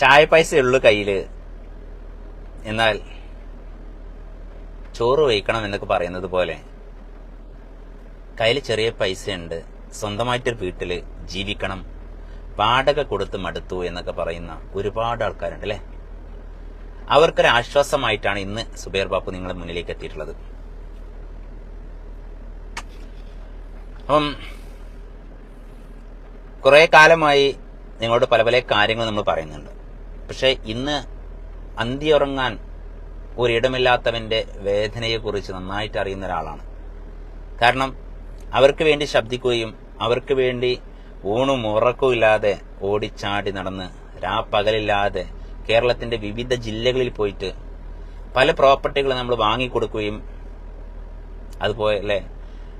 ചായ പൈസ ഉള്ളു കയ്യിൽ എന്നാൽ ചോറ് വയ്ക്കണം എന്നൊക്കെ പറയുന്നത് പോലെ കയ്യിൽ ചെറിയ പൈസയുണ്ട്. സ്വന്തമായിട്ടൊരു വീട്ടിൽ ജീവിക്കണം. വാടക കൊടുത്ത് മടുത്തു എന്നൊക്കെ പറയുന്ന ഒരുപാട് ആൾക്കാരുണ്ട് അല്ലേ? അവർക്കൊരു ആശ്വാസമായിട്ടാണ് ഇന്ന് സുബേർ ബാപ്പു നിങ്ങളുടെ മുന്നിലേക്ക് എത്തിയിട്ടുള്ളത്. അപ്പം കുറേ കാലമായി നിങ്ങളോട് പല പല കാര്യങ്ങൾ നമ്മൾ പറയുന്നുണ്ട്. പക്ഷെ ഇന്ന് അന്തിയുറങ്ങാൻ ഒരിടമില്ലാത്തവന്റെ വേദനയെക്കുറിച്ച് നന്നായിട്ട് അറിയുന്ന ഒരാളാണ്. കാരണം അവർക്ക് വേണ്ടി ശബ്ദിക്കുകയും അവർക്ക് വേണ്ടി ഊണും ഉറക്കവും ഇല്ലാതെ ഓടിച്ചാടി നടന്ന് രാപ്പകലില്ലാതെ കേരളത്തിന്റെ വിവിധ ജില്ലകളിൽ പോയിട്ട് പല പ്രോപ്പർട്ടികൾ നമ്മൾ വാങ്ങിക്കൊടുക്കുകയും അതുപോലെ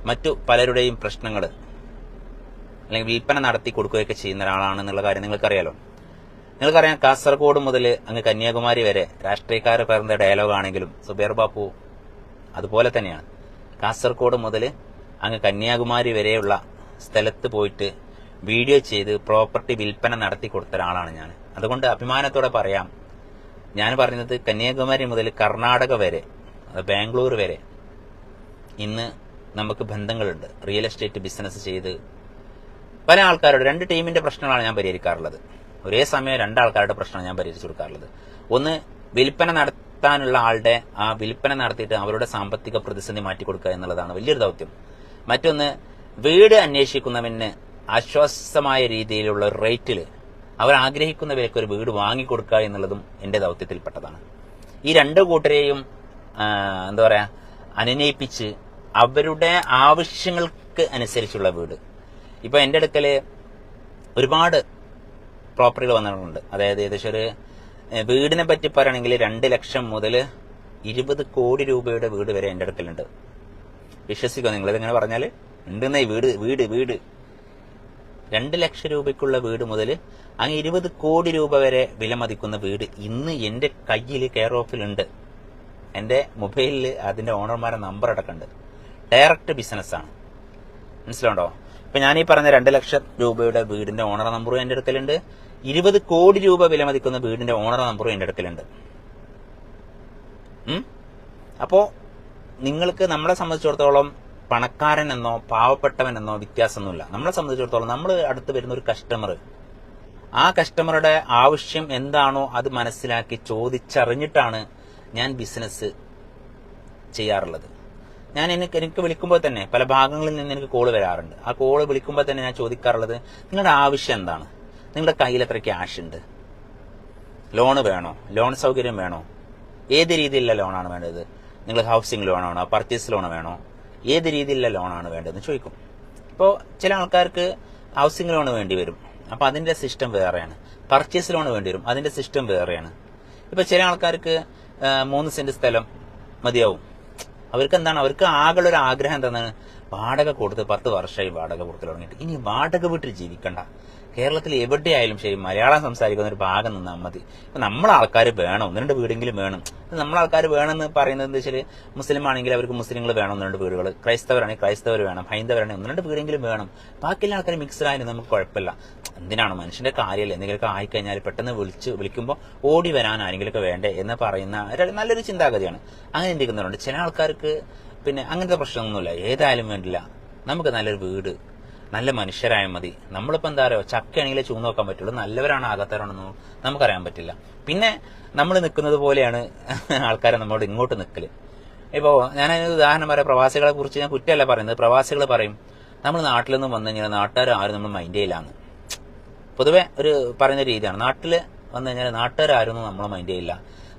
മറ്റു പലരുടെയും പ്രശ്നങ്ങൾ അല്ലെങ്കിൽ വിൽപ്പന നടത്തി കൊടുക്കുകയൊക്കെ ചെയ്യുന്ന ഒരാളാണെന്നുള്ള കാര്യം നിങ്ങൾക്കറിയാലോ? നിങ്ങൾക്കറിയാം കാസർഗോഡ് മുതൽ അങ്ങ് കന്യാകുമാരി വരെ രാഷ്ട്രീയക്കാർ പറഞ്ഞ ഡയലോഗ് ആണെങ്കിലും സുബേർ ബാപ്പു അതുപോലെ തന്നെയാണ്. കാസർഗോഡ് മുതൽ അങ്ങ് കന്യാകുമാരി വരെയുള്ള സ്ഥലത്ത് പോയിട്ട് വീഡിയോ ചെയ്ത് പ്രോപ്പർട്ടി വിൽപ്പന നടത്തി കൊടുത്ത ഒരാളാണ് ഞാൻ. അതുകൊണ്ട് അഭിമാനത്തോടെ പറയാം ഞാൻ പറഞ്ഞത് കന്യാകുമാരി മുതൽ കർണാടക വരെ ബാംഗ്ലൂർ വരെ ഇന്ന് നമുക്ക് ബന്ധങ്ങളുണ്ട്. റിയൽ എസ്റ്റേറ്റ് ബിസിനസ് ചെയ്ത് പല ആൾക്കാരോട് രണ്ട് ടീമിന്റെ പ്രശ്നങ്ങളാണ് ഞാൻ പരിഹരിക്കാറുള്ളത്. ഒരേ സമയം രണ്ടാൾക്കാരുടെ പ്രശ്നമാണ് ഞാൻ പരിഹരിച്ചു കൊടുക്കാറുള്ളത്. ഒന്ന് വിൽപ്പന നടത്താനുള്ള ആളുടെ ആ വിൽപ്പന നടത്തിയിട്ട് അവരുടെ സാമ്പത്തിക പ്രതിസന്ധി മാറ്റി കൊടുക്കുക എന്നുള്ളതാണ് വലിയൊരു ദൗത്യം. മറ്റൊന്ന് വീട് അന്വേഷിക്കുന്നവന് ആശ്വാസമായ രീതിയിലുള്ള റേറ്റിൽ അവർ ആഗ്രഹിക്കുന്ന വിലയ്ക്ക് ഒരു വീട് വാങ്ങിക്കൊടുക്കുക എന്നുള്ളതും എന്റെ ദൗത്യത്തിൽപ്പെട്ടതാണ്. ഈ രണ്ട് കൂട്ടരെയും എന്താ പറയുക അനുനയിപ്പിച്ച് അവരുടെ ആവശ്യങ്ങൾക്ക് അനുസരിച്ചുള്ള വീട്. ഇപ്പൊ എന്റെ അടുക്കൽ ഒരുപാട് പ്രോപ്പർട്ടികൾ വന്നിട്ടുണ്ട്. അതായത് ഏകദേശം ഒരു വീടിനെ പറ്റി പറയുകയാണെങ്കിൽ രണ്ട് ലക്ഷം മുതൽ ഇരുപത് കോടി രൂപയുടെ വീട് വരെ എന്റെ അടുക്കലുണ്ട്. വിശ്വസിക്കുക നിങ്ങൾ? ഇതെങ്ങനെ പറഞ്ഞാൽ ഉണ്ടെന്നേ വീട് വീട് വീട്. രണ്ട് ലക്ഷം രൂപയ്ക്കുള്ള വീട് മുതൽ അങ്ങ് ഇരുപത് കോടി രൂപ വരെ വിലമതിക്കുന്ന വീട് ഇന്ന് എന്റെ കയ്യിൽ കെയർ ഓഫിലുണ്ട്. എന്റെ മൊബൈലിൽ അതിന്റെ ഓണർമാരുടെ നമ്പർ അടക്കമുണ്ട്. ഡയറക്റ്റ് ബിസിനസ്സാണ് മനസ്സിലുണ്ടോ ഇപ്പൊ ഞാൻ ഈ പറഞ്ഞ രണ്ട് ലക്ഷം രൂപയുടെ വീടിന്റെ ഓണർ നമ്പറും എന്റെ അടുക്കലുണ്ട്. ഇരുപത് കോടി രൂപ വിലമതിക്കുന്ന വീടിന്റെ ഓണർ നമ്പറും എന്റെ അടുക്കലുണ്ട്. അപ്പോൾ അപ്പോ നിങ്ങൾക്ക് നമ്മളെ സംബന്ധിച്ചിടത്തോളം പണക്കാരൻ എന്നോ പാവപ്പെട്ടവൻ എന്നോ വ്യത്യാസമൊന്നുമില്ല. നമ്മളെ സംബന്ധിച്ചിടത്തോളം നമ്മൾ അടുത്ത് വരുന്ന ഒരു കസ്റ്റമർ ആ കസ്റ്റമറുടെ ആവശ്യം എന്താണോ അത് മനസ്സിലാക്കി ചോദിച്ചറിഞ്ഞിട്ടാണ് ഞാൻ ബിസിനസ് ചെയ്യാറുള്ളത്. ഞാൻ എനിക്ക് എനിക്ക് വിളിക്കുമ്പോൾ തന്നെ പല ഭാഗങ്ങളിൽ നിന്ന് എനിക്ക് കോൾ വരാറുണ്ട്. ആ കോൾ വിളിക്കുമ്പോൾ തന്നെ ഞാൻ ചോദിക്കാറുള്ളത് നിങ്ങളുടെ ആവശ്യം എന്താണ്? നിങ്ങളുടെ കയ്യിൽ എത്ര ക്യാഷ് ഉണ്ട്? ലോണ് വേണോ? ലോൺ സൗകര്യം വേണോ? ഏത് രീതിയിലുള്ള ലോണാണ് വേണ്ടത്? നിങ്ങൾ ഹൗസിംഗ് ലോണാണോ പർച്ചേസ് ലോൺ വേണോ? ഏത് രീതിയിലുള്ള ലോണാണ് വേണ്ടതെന്ന് ചോദിക്കും. ഇപ്പോൾ ചില ആൾക്കാർക്ക് ഹൗസിംഗ് ലോൺ വേണ്ടി വരും. അപ്പോൾ അതിന്റെ സിസ്റ്റം വേറെയാണ്. പർച്ചേസ് ലോൺ വേണ്ടി വരും. അതിന്റെ സിസ്റ്റം വേറെയാണ്. ഇപ്പൊ ചില ആൾക്കാർക്ക് മൂന്ന് സെന്റ് സ്ഥലം മതിയാവും. അവർക്ക് എന്താണ്? അവർക്ക് ആകെയുള്ള ഒരു ആഗ്രഹം എന്താണ്? വാടക കൊടുത്ത് പത്ത് വർഷമായി വാടക കൊടുത്ത് തുടങ്ങിയിട്ട്. ഇനി വാടക വീട്ടിൽ ജീവിക്കണ്ട. കേരളത്തിൽ എവിടെയായാലും ശരി മലയാളം സംസാരിക്കുന്ന ഒരു ഭാഗം നിന്നാൽ മതി. ഇപ്പൊ നമ്മളെ ആൾക്കാർ വേണം. ഒന്ന് രണ്ട് വീടെങ്കിലും വേണം. നമ്മളെ ആൾക്കാർ വേണമെന്ന് പറയുന്നത് എന്താ വെച്ചാൽ മുസ്ലിം ആണെങ്കിൽ അവർക്ക് മുസ്ലിങ്ങൾ വേണം ഒന്ന് രണ്ട് വീടുകൾ ക്രൈസ്തവരാണെങ്കിൽ ക്രൈസ്തവർ വേണം. ഹൈന്ദവരാണെങ്കിൽ ഒന്ന് രണ്ട് വീടെങ്കിലും വേണം. ബാക്കിയുള്ള ആൾക്കാർ മിക്സ്ഡ് ആയാലും നമുക്ക് കുഴപ്പമില്ല. എന്തിനാണ് മനുഷ്യന്റെ കാര്യമല്ല? എന്തെങ്കിലുമൊക്കെ ആയിക്കഴിഞ്ഞാൽ പെട്ടെന്ന് വിളിച്ച് വിളിക്കുമ്പോൾ ഓടി വരാൻ ആരെങ്കിലുമൊക്കെ വേണ്ടേ എന്ന് പറയുന്ന നല്ലൊരു ചിന്താഗതിയാണ്. അങ്ങനെ ചിന്തിക്കുന്നവരുണ്ട്. ചില ആൾക്കാർക്ക് പിന്നെ അങ്ങനത്തെ പ്രശ്നമൊന്നുമില്ല ഏതായാലും വേണ്ടില്ല. നമുക്ക് നല്ലൊരു വീട് നല്ല മനുഷ്യരായ മതി. നമ്മളിപ്പോ എന്താ പറയുക ചക്കയാണെങ്കിലേ ചൂ നോക്കാൻ പറ്റുള്ളൂ. നല്ലവരാണ് ആകാത്തവരാണെന്നോ നമുക്കറിയാൻ പറ്റില്ല. പിന്നെ നമ്മൾ നിൽക്കുന്നത് പോലെയാണ് ആൾക്കാരെ നമ്മളോട് ഇങ്ങോട്ട് നിൽക്കൽ ഇപ്പോ ഞാൻ ഉദാഹരണം പറയാം. പ്രവാസികളെ കുറിച്ച് ഞാൻ കുറ്റമല്ല പറയുന്നത്. പ്രവാസികൾ പറയും നമ്മൾ നാട്ടിൽ നിന്ന് വന്നു കഴിഞ്ഞാൽ നാട്ടുകാർ ആരും നമ്മൾ മൈൻഡ് ചെയ്യില്ലാന്ന്. പൊതുവെ ഒരു പറയുന്ന രീതിയാണ്. നാട്ടിൽ വന്നു കഴിഞ്ഞാൽ നാട്ടുകാർ ആരും നമ്മളെ മൈൻഡ് ചെയ്യില്ല.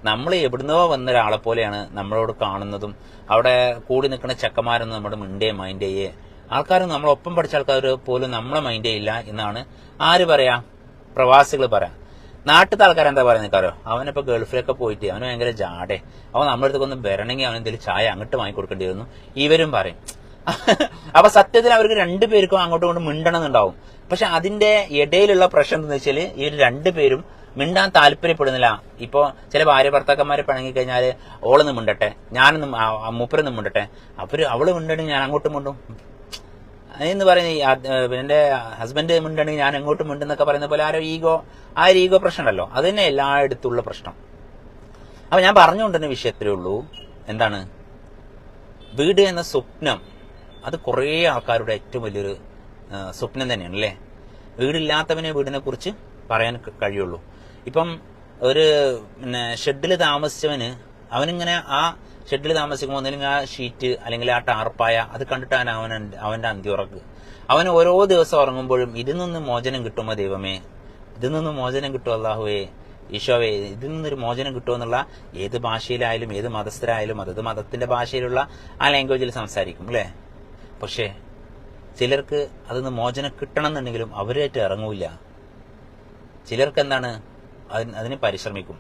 നമ്മൾ എവിടുന്നോ വന്ന ഒരാളെ പോലെയാണ് നമ്മളോട് കാണുന്നതും അവിടെ കൂടി നിൽക്കുന്ന ചെക്കന്മാരൊന്നും നമ്മുടെ മിണ്ടേ മൈൻഡ് ചെയ്യേ. ആൾക്കാരും നമ്മളൊപ്പം പഠിച്ച ആൾക്കാർ പോലും നമ്മളെ മൈൻഡേ ഇല്ല എന്നാണ് ആര് പറയാ? പ്രവാസികൾ പറയാം. നാട്ടിലത്തെ ആൾക്കാർ എന്താ പറയുന്നത് കാരോ? അവനിപ്പോ ഗൾഫിലൊക്കെ പോയിട്ട് അവന് ഭയങ്കര ജാടെ. അവൻ നമ്മുടെ അടുത്തൊന്ന് വരണമെങ്കിൽ അവൻ എന്തെങ്കിലും ചായ അങ്ങോട്ട് വാങ്ങിക്കൊടുക്കേണ്ടി വരുന്നു. ഇവരും പറയും. അപ്പൊ സത്യത്തിൽ അവർക്ക് രണ്ടുപേർക്കും അങ്ങോട്ടും ഇങ്ങോട്ടും മിണ്ടണമെന്നുണ്ടാവും പക്ഷെ അതിന്റെ ഇടയിലുള്ള പ്രശ്നം എന്താ വെച്ചാൽ ഈ രണ്ടുപേരും മിണ്ടാൻ താല്പര്യപ്പെടുന്നില്ല. ഇപ്പോ ചില ഭാര്യ ഭർത്താക്കന്മാരെ പിണങ്ങി കഴിഞ്ഞാൽ ഓളൊന്ന് മിണ്ടട്ടെ ഞാനൊന്നും മൂപ്പരൊന്നും മിണ്ടട്ടെ. അവർ അവൾ മിണ്ടണെങ്കിൽ ഞാൻ അങ്ങോട്ടും മിണ്ടും എന്ന് പറയുന്ന ഈ എന്റെ ഹസ്ബൻഡ് മിണ്ടണെങ്കിൽ ഞാൻ എങ്ങോട്ടും മിണ്ടെന്നൊക്കെ പറയുന്ന പോലെ ആരോ ഈഗോ ആ ഒരു ഈഗോ പ്രശ്നം ഉണ്ടല്ലോ അത് തന്നെ എല്ലായിടത്തുള്ള പ്രശ്നം. അപ്പൊ ഞാൻ പറഞ്ഞുകൊണ്ടിരുന്ന വിഷയത്തിലേ ഉള്ളൂ എന്താണ്? വീട് എന്ന സ്വപ്നം അത് കുറേ ആൾക്കാരുടെ ഏറ്റവും വലിയൊരു സ്വപ്നം തന്നെയാണ് അല്ലേ? വീടില്ലാത്തവനെ വീടിനെ കുറിച്ച് പറയാൻ കഴിയുള്ളൂ. ഇപ്പം ഒരു പിന്നെ ഷെഡിൽ താമസിച്ചവന് അവനിങ്ങനെ ആ ഷെഡിൽ താമസിക്കുമ്പോൾ ഒന്നില്ലെങ്കിൽ ആ ഷീറ്റ് അല്ലെങ്കിൽ ആ ടാർപ്പായ അത് കണ്ടിട്ടാണ് അവൻ അവന്റെ അന്ത്യുറക്ക് അവൻ ഓരോ ദിവസം ഉറങ്ങുമ്പോഴും ഇതിൽ നിന്ന് മോചനം കിട്ടുമോ ദൈവമേ? ഇതിൽ നിന്ന് മോചനം കിട്ടുമോ അള്ളാഹുവേ ഈശോവേ ഇതിൽ നിന്നൊരു മോചനം കിട്ടുമെന്നുള്ള ഏത് ഭാഷയിലായാലും ഏത് മതസ്ഥരായാലും അതത് മതത്തിന്റെ ഭാഷയിലുള്ള ആ ലാംഗ്വേജിൽ സംസാരിക്കും അല്ലേ? പക്ഷേ ചിലർക്ക് അതിൽ നിന്ന് മോചനം കിട്ടണം എന്നുണ്ടെങ്കിലും അവരായിട്ട് ഇറങ്ങൂല. ചിലർക്ക് എന്താണ് അതിന് പരിശ്രമിക്കും.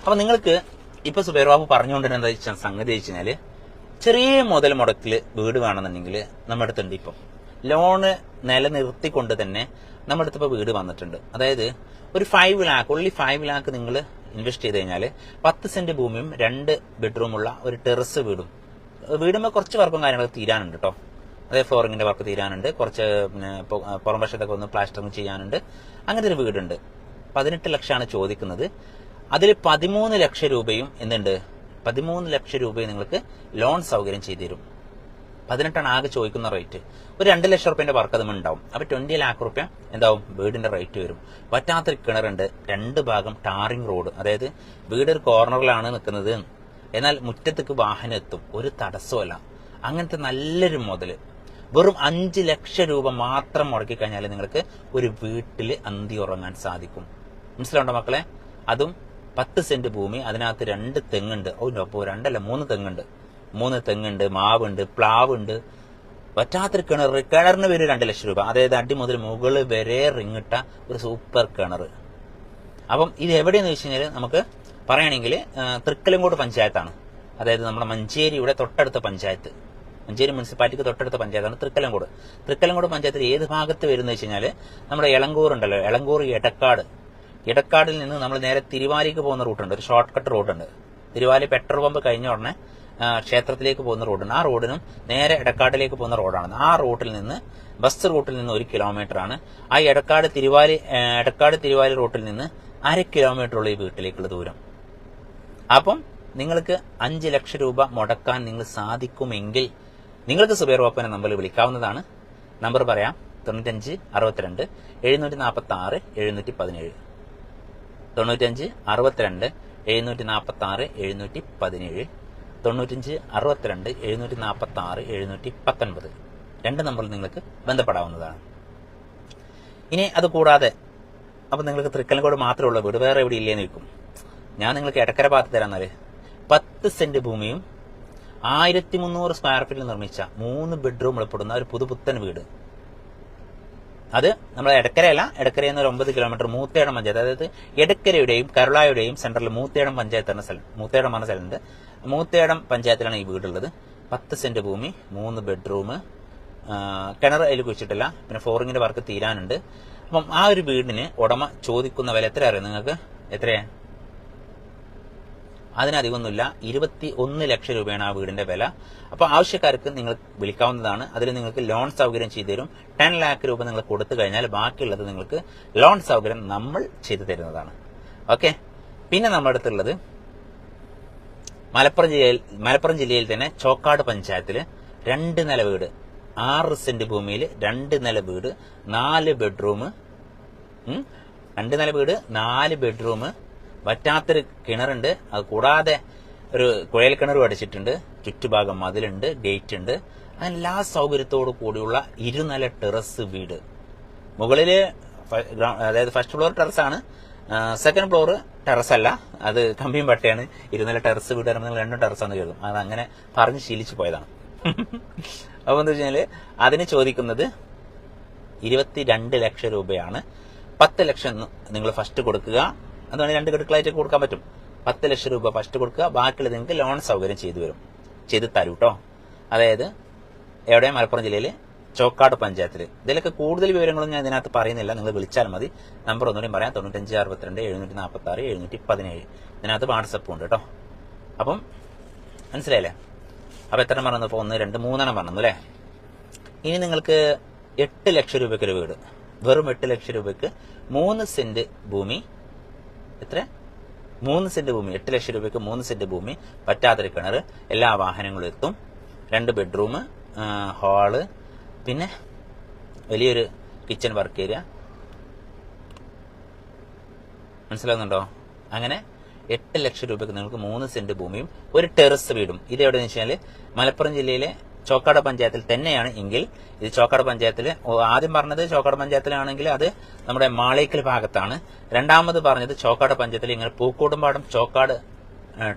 അപ്പൊ നിങ്ങൾക്ക് ഇപ്പൊ സുബൈർ ബാബു പറഞ്ഞുകൊണ്ടിരുന്ന സംഗതി വെച്ച് കഴിഞ്ഞാൽ ചെറിയ മുതൽ മുടക്കിൽ വീട് വേണമെന്നുണ്ടെങ്കിൽ നമ്മുടെ അടുത്തുണ്ട് ഇപ്പം. ലോണ് നിലനിർത്തിക്കൊണ്ട് തന്നെ നമ്മുടെ അടുത്ത് ഇപ്പോൾ വീട് വന്നിട്ടുണ്ട്. അതായത് ഒരു five lakh only five lakh നിങ്ങൾ ഇൻവെസ്റ്റ് ചെയ്ത് കഴിഞ്ഞാൽ പത്ത് സെന്റ് ഭൂമിയും രണ്ട് ബെഡ്റൂമുള്ള ഒരു ടെറസ് വീടും. വീടുമ്പോൾ കുറച്ച് വർക്കും കാര്യങ്ങളൊക്കെ തീരാനുണ്ട് കേട്ടോ അതായത് ഫ്ലോറിങ്ങിന്റെ വർക്ക് തീരാനുണ്ട് കുറച്ച് പുറം വശത്തൊക്കെ ഒന്ന് പ്ലാസ്റ്ററിങ് ചെയ്യാനുണ്ട്. അങ്ങനത്തെ ഒരു വീടുണ്ട്. പതിനെട്ട് ലക്ഷമാണ് ചോദിക്കുന്നത്. അതിൽ പതിമൂന്ന് ലക്ഷം രൂപയും എന്തുണ്ട്? പതിമൂന്ന് ലക്ഷം രൂപയും നിങ്ങൾക്ക് ലോൺ സൗകര്യം ചെയ്തു തരും പതിനെട്ടാണ് ആകെ ചോദിക്കുന്ന റേറ്റ് ഒരു രണ്ട് ലക്ഷം റുപ്യന്റെ വർക്ക് അതും ഉണ്ടാവും. അപ്പൊ ട്വന്റി ലാക്ക് റുപ്യ എന്താവും? വീടിന്റെ റേറ്റ് വരും. പറ്റാത്തൊരു കിണറുണ്ട്. രണ്ട് ഭാഗം ടാറിംഗ് റോഡ് അതായത് വീട് ഒരു കോർണറിലാണ് നിൽക്കുന്നത്. എന്നാൽ മുറ്റത്തേക്ക് വാഹനം എത്തും. ഒരു തടസ്സമല്ല അങ്ങനത്തെ നല്ലൊരു മുതൽ വെറും അഞ്ച് ലക്ഷം രൂപ മാത്രം മുടക്കി കഴിഞ്ഞാൽ നിങ്ങൾക്ക് ഒരു വീട്ടിൽ അന്തി ഉറങ്ങാൻ സാധിക്കും. മനസ്സിലുണ്ടോ മക്കളെ? അതും പത്ത് സെന്റ് ഭൂമി അതിനകത്ത് രണ്ട് തെങ്ങുണ്ട്. ഓ അപ്പോൾ രണ്ടല്ല മൂന്ന് തെങ്ങുണ്ട്. മൂന്ന് തെങ്ങുണ്ട് മാവുണ്ട് പ്ലാവുണ്ട്. പറ്റാത്തൊരു കിണർ കിണറിന് പേര് രണ്ട് ലക്ഷം രൂപ. അതായത് അടി മുതൽ മുകളിൽ വരെ റിങ്ങിട്ട ഒരു സൂപ്പർ കിണർ. അപ്പം ഇത് എവിടെയെന്ന് വെച്ച് കഴിഞ്ഞാൽ നമുക്ക് പറയുകയാണെങ്കിൽ തൃക്കലങ്കോട് പഞ്ചായത്താണ്. അതായത് നമ്മുടെ മഞ്ചേരിയുടെ തൊട്ടടുത്ത പഞ്ചായത്ത്. മഞ്ചേരി മുനിസിപ്പാലിറ്റിക്ക് തൊട്ടടുത്ത പഞ്ചായത്താണ് തൃക്കലങ്കോട് തൃക്കലങ്കോട് പഞ്ചായത്തിൽ ഏത് ഭാഗത്ത് വരുന്നത് വെച്ച് കഴിഞ്ഞാൽ നമ്മുടെ എളങ്കൂർ ഉണ്ടല്ലോ എളങ്കൂർ എടക്കാട് എടക്കാടിൽ നിന്ന് നമ്മൾ നേരെ തിരുവാലിക്ക് പോകുന്ന റൂട്ടുണ്ട്. ഒരു ഷോർട്ട് കട്ട് റോഡുണ്ട്. തിരുവാലി പെട്രോൾ പമ്പ് കഴിഞ്ഞ ഉടനെ ക്ഷേത്രത്തിലേക്ക് പോകുന്ന റോഡുണ്ട്. ആ റോഡിനും നേരെ ഇടക്കാട്ടിലേക്ക് പോകുന്ന റോഡാണ് ആ റൂട്ടിൽ നിന്ന് ബസ് റൂട്ടിൽ നിന്ന് ഒരു കിലോമീറ്റർ ആണ്. ആ ഇടക്കാട് തിരുവാലി ഇടക്കാട് തിരുവാലി റൂട്ടിൽ നിന്ന് അര കിലോമീറ്റർ ഉള്ള ഈ വീട്ടിലേക്കുള്ള ദൂരം. അപ്പം നിങ്ങൾക്ക് അഞ്ച് ലക്ഷം രൂപ മുടക്കാൻ നിങ്ങൾ സാധിക്കുമെങ്കിൽ നിങ്ങൾക്ക് സുബേർ വാപ്പനെ നമ്പറിൽ വിളിക്കാവുന്നതാണ്. നമ്പർ പറയാം തൊണ്ണൂറ്റഞ്ച് അറുപത്തിരണ്ട് എഴുന്നൂറ്റി നാൽപ്പത്തി ആറ് എഴുന്നൂറ്റി പതിനേഴ് തൊണ്ണൂറ്റഞ്ച് അറുപത്തിരണ്ട് എഴുന്നൂറ്റി നാൽപ്പത്തി ആറ് എഴുന്നൂറ്റി പതിനേഴ്. തൊണ്ണൂറ്റഞ്ച് അറുപത്തിരണ്ട് എഴുന്നൂറ്റി നാൽപ്പത്തി ആറ് എഴുന്നൂറ്റി പത്തൊൻപത്. രണ്ട് നമ്പറിൽ നിങ്ങൾക്ക് ബന്ധപ്പെടാവുന്നതാണ്. ഇനി അത് കൂടാതെ അപ്പം നിങ്ങൾക്ക് തൃക്കലങ്കോട് മാത്രമേ ഉള്ളൂ വീട് വേറെ എവിടെ ഇല്ലേ നിൽക്കും ഞാൻ നിങ്ങൾക്ക് എടക്കര ഭാഗത്ത് തരാന്നാൽ. പത്ത് സെന്റ് ഭൂമിയും ആയിരത്തി മുന്നൂറ് സ്ക്വയർ ഫീറ്റിൽ നിർമ്മിച്ച മൂന്ന് ബെഡ്റൂം ഉൾപ്പെടുന്ന ഒരു പുതുപുത്തൻ വീട്. അത് നമ്മൾ എടക്കരയല്ല എടക്കര എന്ന ഒരു ഒമ്പത് കിലോമീറ്റർ മൂത്തേടം പഞ്ചായത്ത്. അതായത് എടക്കരയുടെയും കരുളായുടെയും സെന്ററിൽ മൂത്തേടം പഞ്ചായത്ത് എന്ന സ്ഥലം മൂത്തേടം പറഞ്ഞ സ്ഥലമുണ്ട്. മൂത്തേടം പഞ്ചായത്തിലാണ് ഈ വീടുള്ളത്. പത്ത് സെന്റ് ഭൂമി മൂന്ന് ബെഡ്റൂം കിണർ അതിൽ കുഴിച്ചിട്ടില്ല. പിന്നെ ഫോറിങ്ങിന്റെ വർക്ക് തീരാനുണ്ട്. അപ്പം ആ ഒരു വീടിന് ഉടമ ചോദിക്കുന്ന വില എത്രയാണ് നിങ്ങൾക്ക്? എത്രയാ? അതിനധികമൊന്നുമില്ല ഇരുപത്തി ഒന്ന് ലക്ഷം രൂപയാണ് ആ വീടിന്റെ വില. അപ്പോൾ ആവശ്യക്കാർക്ക് നിങ്ങൾ വിളിക്കാവുന്നതാണ്. അതിൽ നിങ്ങൾക്ക് ലോൺ സൗകര്യം ചെയ്തു തരും. ടെൻ ലാക്ക് രൂപ നിങ്ങൾ കൊടുത്തു കഴിഞ്ഞാൽ ബാക്കിയുള്ളത് നിങ്ങൾക്ക് ലോൺ സൗകര്യം നമ്മൾ ചെയ്തു തരുന്നതാണ്. ഓക്കെ? പിന്നെ നമ്മുടെ അടുത്തുള്ളത് മലപ്പുറം ജില്ലയിൽ മലപ്പുറം ജില്ലയിൽ തന്നെ ചോക്കാട് പഞ്ചായത്തിൽ രണ്ട് നില വീട്. ആറ് സെന്റ് ഭൂമിയിൽ രണ്ട് നില വീട് നാല് ബെഡ്റൂം രണ്ട് നില വീട് നാല് ബെഡ്റൂം വറ്റാത്തൊരു കിണറുണ്ട്. അത് കൂടാതെ ഒരു കുഴൽ കിണർ അടിച്ചിട്ടുണ്ട്. ചുറ്റുഭാഗം മതിലുണ്ട് ഗേറ്റ് ഉണ്ട് അങ്ങനെ എല്ലാ സൗകര്യത്തോടു കൂടിയുള്ള ഇരുനില ടെറസ് വീട്. മുകളിൽ അതായത് ഫസ്റ്റ് ഫ്ലോർ ടെറസാണ്. സെക്കൻഡ് ഫ്ലോർ ടെറസ് അല്ല അത് കമ്പിയും പട്ടയാണ്. ഇരുനില ടെറസ് വീട് വരുമ്പോൾ രണ്ടും ടെറസാന്ന് കരുതും അത് അങ്ങനെ പറഞ്ഞ് ശീലിച്ചു പോയതാണ്. അപ്പൊ എന്താ വെച്ചാൽ അതിന് ചോദിക്കുന്നത് ഇരുപത്തിരണ്ട് ലക്ഷം രൂപയാണ്. പത്ത് ലക്ഷം നിങ്ങൾ ഫസ്റ്റ് കൊടുക്കുക. അതുകൊണ്ട് രണ്ട് ഗഡുക്കളായിട്ട് കൊടുക്കാൻ പറ്റും. പത്ത് ലക്ഷം രൂപ ഫസ്റ്റ് കൊടുക്കുക ബാക്കിയുള്ളത് നിങ്ങൾക്ക് ലോൺ സൗകര്യം ചെയ്തു വരും ചെയ്ത് തരും കേട്ടോ അതായത് എവിടെ? മലപ്പുറം ജില്ലയിൽ ചോക്കാട് പഞ്ചായത്തിൽ ഇതിലൊക്കെ കൂടുതൽ വിവരങ്ങളും ഞാൻ ഇതിനകത്ത് പറയുന്നില്ല. നിങ്ങൾ വിളിച്ചാൽ മതി. നമ്പർ ഒന്നുകൂടി പറയാം. തൊണ്ണൂറ്റഞ്ച് അറുപത്തിരണ്ട് എഴുന്നൂറ്റി നാൽപ്പത്തി ആറ് എഴുന്നൂറ്റി പതിനേഴ്. ഇതിനകത്ത് വാട്സപ്പ് ഉണ്ട് കേട്ടോ അപ്പം മനസ്സിലായില്ലേ? അപ്പോൾ എത്ര പറഞ്ഞു ഇപ്പോൾ ഒന്ന് രണ്ട് മൂന്നെണ്ണം പറഞ്ഞു അല്ലേ? ഇനി നിങ്ങൾക്ക് എട്ട് ലക്ഷം രൂപയ്ക്ക് ഒരു വീട്. വെറും എട്ട് ലക്ഷം രൂപയ്ക്ക് മൂന്ന് സെന്റ് ഭൂമി എത്ര മൂന്ന് സെന്റ് ഭൂമി എട്ട് ലക്ഷം രൂപയ്ക്ക് മൂന്ന് സെന്റ് ഭൂമി പറ്റാത്തൊരു കിണർ എല്ലാ വാഹനങ്ങളും എത്തും രണ്ട് ബെഡ്റൂം ഹാൾ പിന്നെ വലിയൊരു കിച്ചൺ വർക്ക് ഏരിയ. മനസ്സിലാകുന്നുണ്ടോ അങ്ങനെ എട്ട് ലക്ഷം രൂപയ്ക്ക് നിങ്ങൾക്ക് മൂന്ന് സെന്റ് ഭൂമിയും ഒരു ടെറസ് വീടും. ഇത് എവിടെയെന്ന് വെച്ചാൽ മലപ്പുറം ജില്ലയിലെ ചോക്കാട് പഞ്ചായത്തിൽ തന്നെയാണ് എങ്കിൽ ഇത് ചോക്കാട് പഞ്ചായത്തിൽ ആദ്യം പറഞ്ഞത് ചോക്കാട് പഞ്ചായത്തിലാണെങ്കിൽ അത് നമ്മുടെ മാളേക്കൽ ഭാഗത്താണ്. രണ്ടാമത് പറഞ്ഞത് ചോക്കാട് പഞ്ചായത്തിൽ ഇങ്ങനെ പൂക്കോടുംപാടം ചോക്കാട്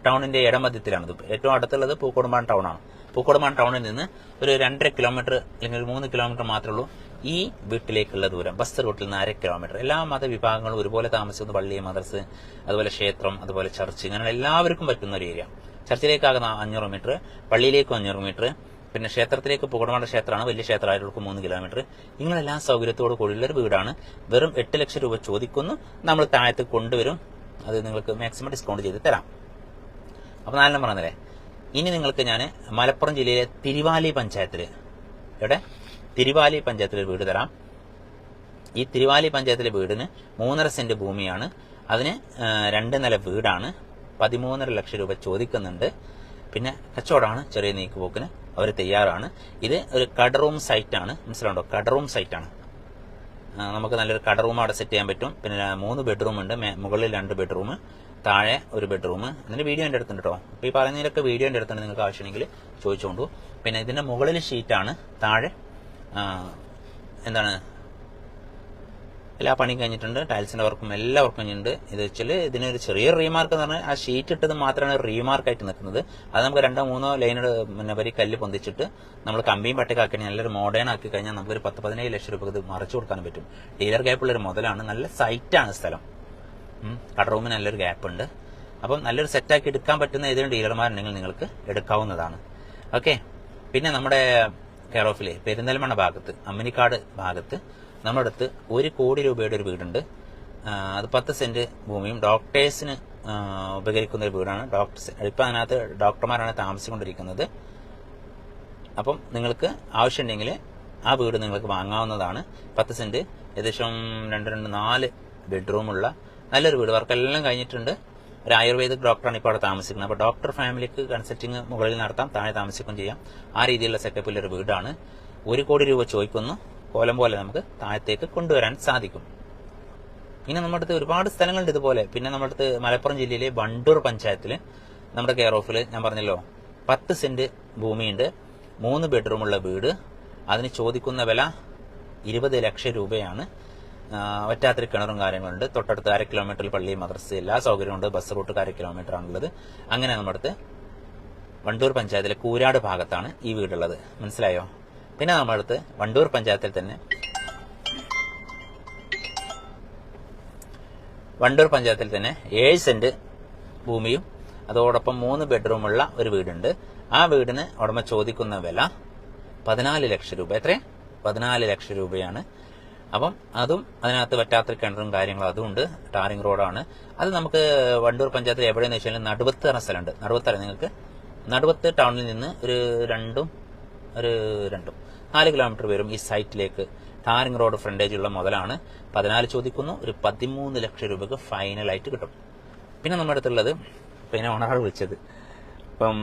ടൗണിന്റെ ഇടമധ്യത്തിലാണ്. ഏറ്റവും അടുത്തുള്ളത് പൂക്കോടുംപാടം ടൗണാണ്. പൂക്കോടുംപാടം ടൗണിൽ നിന്ന് ഒരു രണ്ടര കിലോമീറ്റർ അല്ലെങ്കിൽ മൂന്ന് കിലോമീറ്റർ മാത്രമേ ഉള്ളൂ ഈ വീട്ടിലേക്കുള്ള ദൂരം. ബസ് റൂട്ടിൽ നിന്ന് അര കിലോമീറ്റർ. എല്ലാ മതവിഭാഗങ്ങളും ഒരുപോലെ താമസിക്കുന്ന പള്ളി മദർസ് അതുപോലെ ക്ഷേത്രം അതുപോലെ ചർച്ച് ഇങ്ങനെയുള്ള എല്ലാവർക്കും പറ്റുന്ന ഒരു ഏരിയ. ചർച്ചിലേക്കാകുന്ന അഞ്ഞൂറ് മീറ്റർ പള്ളിയിലേക്കും അഞ്ഞൂറ് മീറ്റർ പിന്നെ ക്ഷേത്രത്തിലേക്ക് പൂക്കടമാണ്ട ക്ഷേത്രമാണ്. വലിയ ക്ഷേത്രമായിട്ട് മൂന്ന് കിലോമീറ്റർ ഇങ്ങനെല്ലാം സൗകര്യത്തോട് കൂടിയുള്ള ഒരു വീടാണ്. വെറും എട്ട് ലക്ഷം രൂപ ചോദിക്കുന്നു. നമ്മൾ താഴത്ത് കൊണ്ടുവരും. അത് നിങ്ങൾക്ക് മാക്സിമം ഡിസ്കൗണ്ട് ചെയ്ത് തരാം. അപ്പൊ നാലെണ്ണം പറഞ്ഞല്ലേ ഇനി നിങ്ങൾക്ക് ഞാൻ മലപ്പുറം ജില്ലയിലെ തിരുവാലി പഞ്ചായത്തിൽ എവിടെ? തിരുവാലി പഞ്ചായത്തിൽ ഒരു വീട് തരാം. ഈ തിരുവാലി പഞ്ചായത്തിലെ വീടിന് മൂന്നര സെന്റ് ഭൂമിയാണ്. അതിന് രണ്ട് നില വീടാണ്. പതിമൂന്നര ലക്ഷം രൂപ ചോദിക്കുന്നുണ്ട്. പിന്നെ കച്ചവടമാണ് ചെറിയ നീക്കുപോക്കിന്. അവർ തയ്യാറാണ്. ഇത് ഒരു കടറൂം സൈറ്റാണ് മനസ്സിലുണ്ടോ കടറൂം സൈറ്റാണ് നമുക്ക് നല്ലൊരു കടറൂം അവിടെ സെറ്റ് ചെയ്യാൻ പറ്റും. പിന്നെ മൂന്ന് ബെഡ്റൂം ഉണ്ട്. മുകളിൽ രണ്ട് ബെഡ്റൂം താഴെ ഒരു ബെഡ്റൂം അതിന്റെ വീഡിയോ എന്റെ അടുത്തുണ്ട് കേട്ടോ അപ്പൊ ഈ പറയുന്നതിലൊക്കെ വീഡിയോ എന്റെ അടുത്തുണ്ട് നിങ്ങൾക്ക് ആവശ്യമുണ്ടെങ്കിൽ ചോദിച്ചുകൊണ്ടു പിന്നെ ഇതിന്റെ മുകളിൽ ഷീറ്റാണ് താഴെ എന്താണ് എല്ലാ പണിയും കഴിഞ്ഞിട്ടുണ്ട്. ടൈൽസിന്റെ വർക്കും എല്ലാ വർക്കും കഴിഞ്ഞിട്ടുണ്ട്. ഇത് വെച്ചാൽ ഇതിനൊരു ചെറിയ റീമാർക്ക് എന്ന് പറഞ്ഞാൽ ആ ഷീറ്റ് ഇട്ടത് മാത്രമാണ് റീമാർക്ക് ആയിട്ട് നിൽക്കുന്നത്. അത് നമുക്ക് രണ്ടോ മൂന്നോ ലൈനോട് പിന്നെ വരി കല്ല് പൊന്തിച്ചിട്ട് നമ്മൾ കമ്പിയും പട്ടിക്കാക്കി നല്ലൊരു മോഡേൺ ആക്കി കഴിഞ്ഞാൽ നമുക്കൊരു പത്ത് പതിനേഴ് ലക്ഷം രൂപ ഇത് മറിച്ചു കൊടുക്കാൻ പറ്റും. ഡീലർ ഗ്യാപ്പുള്ള ഒരു മുതലാണ്. നല്ല സൈറ്റാണ് സ്ഥലം. കട കടറൂമിന് നല്ലൊരു ഗ്യാപ്പ് ഉണ്ട്. അപ്പം നല്ലൊരു സെറ്റാക്കി എടുക്കാൻ പറ്റുന്ന ഏതെങ്കിലും ഡീലർമാരുണ്ടെങ്കിൽ നിങ്ങൾക്ക് എടുക്കാവുന്നതാണ്. ഓക്കെ പിന്നെ നമ്മുടെ കെയർ ഓഫിലെ പെരിന്തൽമണ്ണ ഭാഗത്ത് അമ്മിനിക്കാട് ഭാഗത്ത് നമ്മുടെ അടുത്ത് ഒരു കോടി രൂപയുടെ ഒരു വീടുണ്ട്. അത് പത്ത് സെന്റ് ഭൂമിയും. ഡോക്ടേഴ്സിന് ഉപകരിക്കുന്ന ഒരു വീടാണ്. ഡോക്ടേഴ്സ് ഇപ്പം അതിനകത്ത് ഡോക്ടർമാരാണ് താമസിച്ചുകൊണ്ടിരിക്കുന്നത്. അപ്പം നിങ്ങൾക്ക് ആവശ്യമുണ്ടെങ്കിൽ ആ വീട് നിങ്ങൾക്ക് വാങ്ങാവുന്നതാണ്. പത്ത് സെന്റ് ഏകദേശം രണ്ട് രണ്ട് നാല് ബെഡ്റൂമുള്ള നല്ലൊരു വീട്. വർക്കെല്ലാം കഴിഞ്ഞിട്ടുണ്ട്. ഒരു ആയുർവേദിക് ഡോക്ടറാണ് ഇപ്പോൾ അവിടെ താമസിക്കുന്നത്. അപ്പോൾ ഡോക്ടർ ഫാമിലിക്ക് കൺസൾട്ടിങ് മുകളിൽ നടത്താം താഴെ താമസിക്കുകയും ചെയ്യാം. ആ രീതിയിലുള്ള സെറ്റപ്പിലൊരു വീടാണ്. ഒരു കോടി രൂപ ചോദിക്കുന്നു. കോലം പോലെ നമുക്ക് താഴത്തേക്ക് കൊണ്ടുവരാൻ സാധിക്കും. ഇനി നമ്മുടെ അടുത്ത് ഒരുപാട് സ്ഥലങ്ങളുണ്ട് ഇതുപോലെ. പിന്നെ നമ്മുടെ അടുത്ത് മലപ്പുറം ജില്ലയിലെ വണ്ടൂർ പഞ്ചായത്തിൽ നമ്മുടെ കെയർ ഓഫിൽ ഞാൻ പറഞ്ഞല്ലോ പത്ത് സെന്റ് ഭൂമിയുണ്ട് മൂന്ന് ബെഡ്റൂമുള്ള വീട് അതിന് ചോദിക്കുന്ന വില ഇരുപത് ലക്ഷം രൂപയാണ്. വറ്റാത്തൊരു കിണറും കാര്യങ്ങളുണ്ട്. തൊട്ടടുത്ത് അര കിലോമീറ്ററിൽ പള്ളി മദ്രസ എല്ലാ സൗകര്യവും ഉണ്ട്. ബസ് റൂട്ട് അര കിലോമീറ്റർ ആണുള്ളത്. അങ്ങനെ നമ്മുടെ അടുത്ത് വണ്ടൂർ പഞ്ചായത്തിലെ കൂരാട് ഭാഗത്താണ് ഈ വീടുള്ളത്. മനസ്സിലായോ? പിന്നെ നമ്മളടുത്ത് വണ്ടൂർ പഞ്ചായത്തിൽ തന്നെ വണ്ടൂർ പഞ്ചായത്തിൽ തന്നെ ഏഴ് സെന്റ് ഭൂമിയും അതോടൊപ്പം മൂന്ന് ബെഡ്റൂമുള്ള ഒരു വീടുണ്ട്. ആ വീടിന് ഉടമ ചോദിക്കുന്ന വില പതിനാല് ലക്ഷം രൂപ. എത്ര പതിനാല് ലക്ഷം രൂപയാണ്. അപ്പം അതും അതിനകത്ത് പറ്റാത്ത കിണറും കാര്യങ്ങളും അതുമുണ്ട് ടാറിംഗ് റോഡാണ്. അത് നമുക്ക് വണ്ടൂർ പഞ്ചായത്തിൽ എവിടെയെന്ന് വെച്ചാൽ നടുവത്ത് എന്ന സ്ഥലമുണ്ട്. നടുവത്ത് അറിയാം നിങ്ങൾക്ക്. നടുവത്ത് ടൗണിൽ നിന്ന് ഒരു രണ്ടും ഒരു രണ്ടും. നാല് കിലോമീറ്റർ വരും ഈ സൈറ്റിലേക്ക് ടാറിംഗ് റോഡ് ഫ്രണ്ടേജ് ഉള്ള മുതലാണ്. പതിനാല് ചോദിക്കുന്നു ഒരു പതിമൂന്ന് ലക്ഷം രൂപക്ക് ഫൈനലായിട്ട് കിട്ടും. പിന്നെ നമ്മുടെ അടുത്തുള്ളത് പിന്നെ ഓണറാൾ വിളിച്ചത്. ഇപ്പം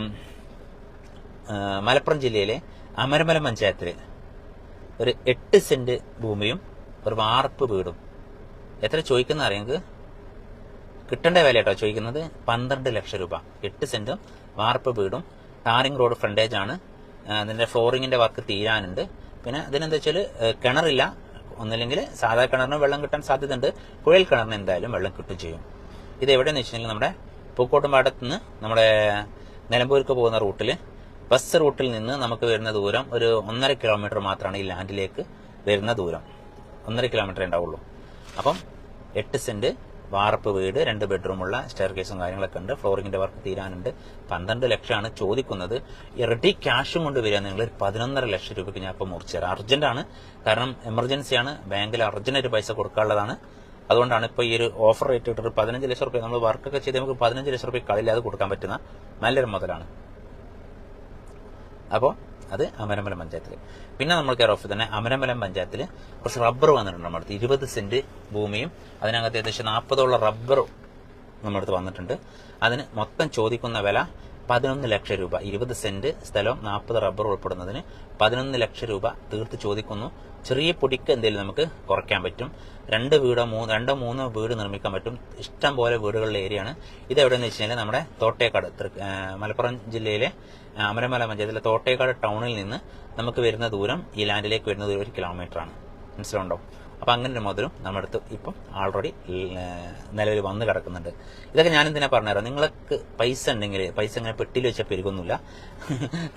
മലപ്പുറം ജില്ലയിലെ അമരമല പഞ്ചായത്തിൽ ഒരു എട്ട് സെന്റ് ഭൂമിയും ഒരു വാർപ്പ് വീടും. എത്ര ചോദിക്കുന്ന അറിയാങ്ക് കിട്ടേണ്ട വില കേട്ടോ ചോദിക്കുന്നത് പന്ത്രണ്ട് ലക്ഷം രൂപ. എട്ട് സെന്റും വാർപ്പ് വീടും ടാറിംഗ് റോഡ് ഫ്രണ്ടേജ് ആണ് ആ, ഫ്ലോറിങ്ങിന്റെ വർക്ക് തീരാനുണ്ട്. പിന്നെ അതിനെന്താ വെച്ചാൽ കിണറില്ല. ഒന്നില്ലെങ്കിൽ സാധാ കിണറിന് വെള്ളം കിട്ടാൻ സാധ്യതയുണ്ട്. കുഴൽ കിണറിന് എന്തായാലും വെള്ളം കിട്ടും ചെയ്യും. ഇത് എവിടെയെന്ന് വെച്ചിട്ടുണ്ടെങ്കിൽ നമ്മുടെ പൂക്കോട്ടുംപാടത്ത് നിന്ന് നമ്മുടെ നിലമ്പൂർക്ക് പോകുന്ന റൂട്ടിൽ ബസ് റൂട്ടിൽ നിന്ന് നമുക്ക് വരുന്ന ദൂരം ഒരു ഒന്നര കിലോമീറ്റർ മാത്രമാണ് ഈ ലാൻഡിലേക്ക് വരുന്ന ദൂരം. ഒന്നര കിലോമീറ്റർ ഉണ്ടാവുള്ളൂ. അപ്പം എട്ട് സെന്റ് വാർപ്പ് വീട് രണ്ട് ബെഡ്റൂമുള്ള സ്റ്റെയർ കേസും കാര്യങ്ങളൊക്കെ ഉണ്ട്. ഫ്ലോറിങ്ങിന്റെ വർക്ക് തീരാനുണ്ട്. പന്ത്രണ്ട് ലക്ഷമാണ് ചോദിക്കുന്നത്. റെഡി ക്യാഷും കൊണ്ട് വരിക നിങ്ങൾ ഒരു പതിനൊന്നര ലക്ഷം രൂപയ്ക്ക് ഞാൻ ഇപ്പം മുറിച്ചു തരാം. അർജന്റ് ആണ്. കാരണം എമർജൻസിയാണ് ബാങ്കിൽ അർജന്റ് ഒരു പൈസ കൊടുക്കാനുള്ളതാണ്. അതുകൊണ്ടാണ് ഇപ്പോൾ ഈ ഒരു ഓഫർ റേറ്റ് ഇട്ടിട്ട് പതിനഞ്ച് ലക്ഷം റുപ്യ നമ്മൾ വർക്കൊക്കെ ചെയ്ത് നമുക്ക് പതിനഞ്ച് ലക്ഷം റുപ്യ കളിയില്ലാതെ കൊടുക്കാൻ പറ്റുന്ന നല്ലൊരു മുതലാണ്. അപ്പോൾ അത് അമരമ്പലം പഞ്ചായത്തിൽ പിന്നെ നമ്മൾ കെയർ ഓഫ് തന്നെ അമരമ്പലം പഞ്ചായത്തിൽ കുറച്ച് റബ്ബർ വന്നിട്ടുണ്ട് നമ്മുടെ അടുത്ത്. ഇരുപത് സെന്റ് ഭൂമിയും അതിനകത്ത് ഏകദേശം നാൽപ്പതോളം റബ്ബറും നമ്മുടെ അടുത്ത് വന്നിട്ടുണ്ട്. അതിന് മൊത്തം ചോദിക്കുന്ന വില പതിനൊന്ന് ലക്ഷം രൂപ. ഇരുപത് സെന്റ് സ്ഥലം നാൽപ്പത് റബ്ബർ ഉൾപ്പെടുന്നതിന് പതിനൊന്ന് ലക്ഷം രൂപ തീർത്ത് ചോദിക്കുന്നു. ചെറിയ പൊടിക്ക് എന്തെങ്കിലും നമുക്ക് കുറയ്ക്കാൻ പറ്റും. രണ്ട് വീടോ മൂന്ന് രണ്ടോ മൂന്നോ വീട് നിർമ്മിക്കാൻ പറ്റും. ഇഷ്ടം പോലെ വീടുകളുടെ ഏരിയയാണ്. ഇത് എവിടെയെന്ന് വെച്ച് കഴിഞ്ഞാൽ നമ്മുടെ തോട്ടേക്കാട് മലപ്പുറം ജില്ലയിലെ അമരമല പഞ്ചായത്തിലെ തോട്ടേക്കാട് ടൗണിൽ നിന്ന് നമുക്ക് വരുന്ന ദൂരം ഈ ലാൻഡിലേക്ക് വരുന്ന ദൂരം ഒരു കിലോമീറ്റർ ആണ്. മനസ്സിലുണ്ടോ അപ്പൊ അങ്ങനെ ഒരു മധുരം നമ്മുടെ അടുത്ത് ഇപ്പം ആൾറെഡി നിലവിൽ വന്ന് കിടക്കുന്നുണ്ട്. ഇതൊക്കെ ഞാൻ എന്തിനാ പറഞ്ഞുതരാം? നിങ്ങൾക്ക് പൈസ ഉണ്ടെങ്കിൽ പൈസ ഇങ്ങനെ പെട്ടിയിൽ വെച്ചാൽ പെരുകൊന്നുമില്ല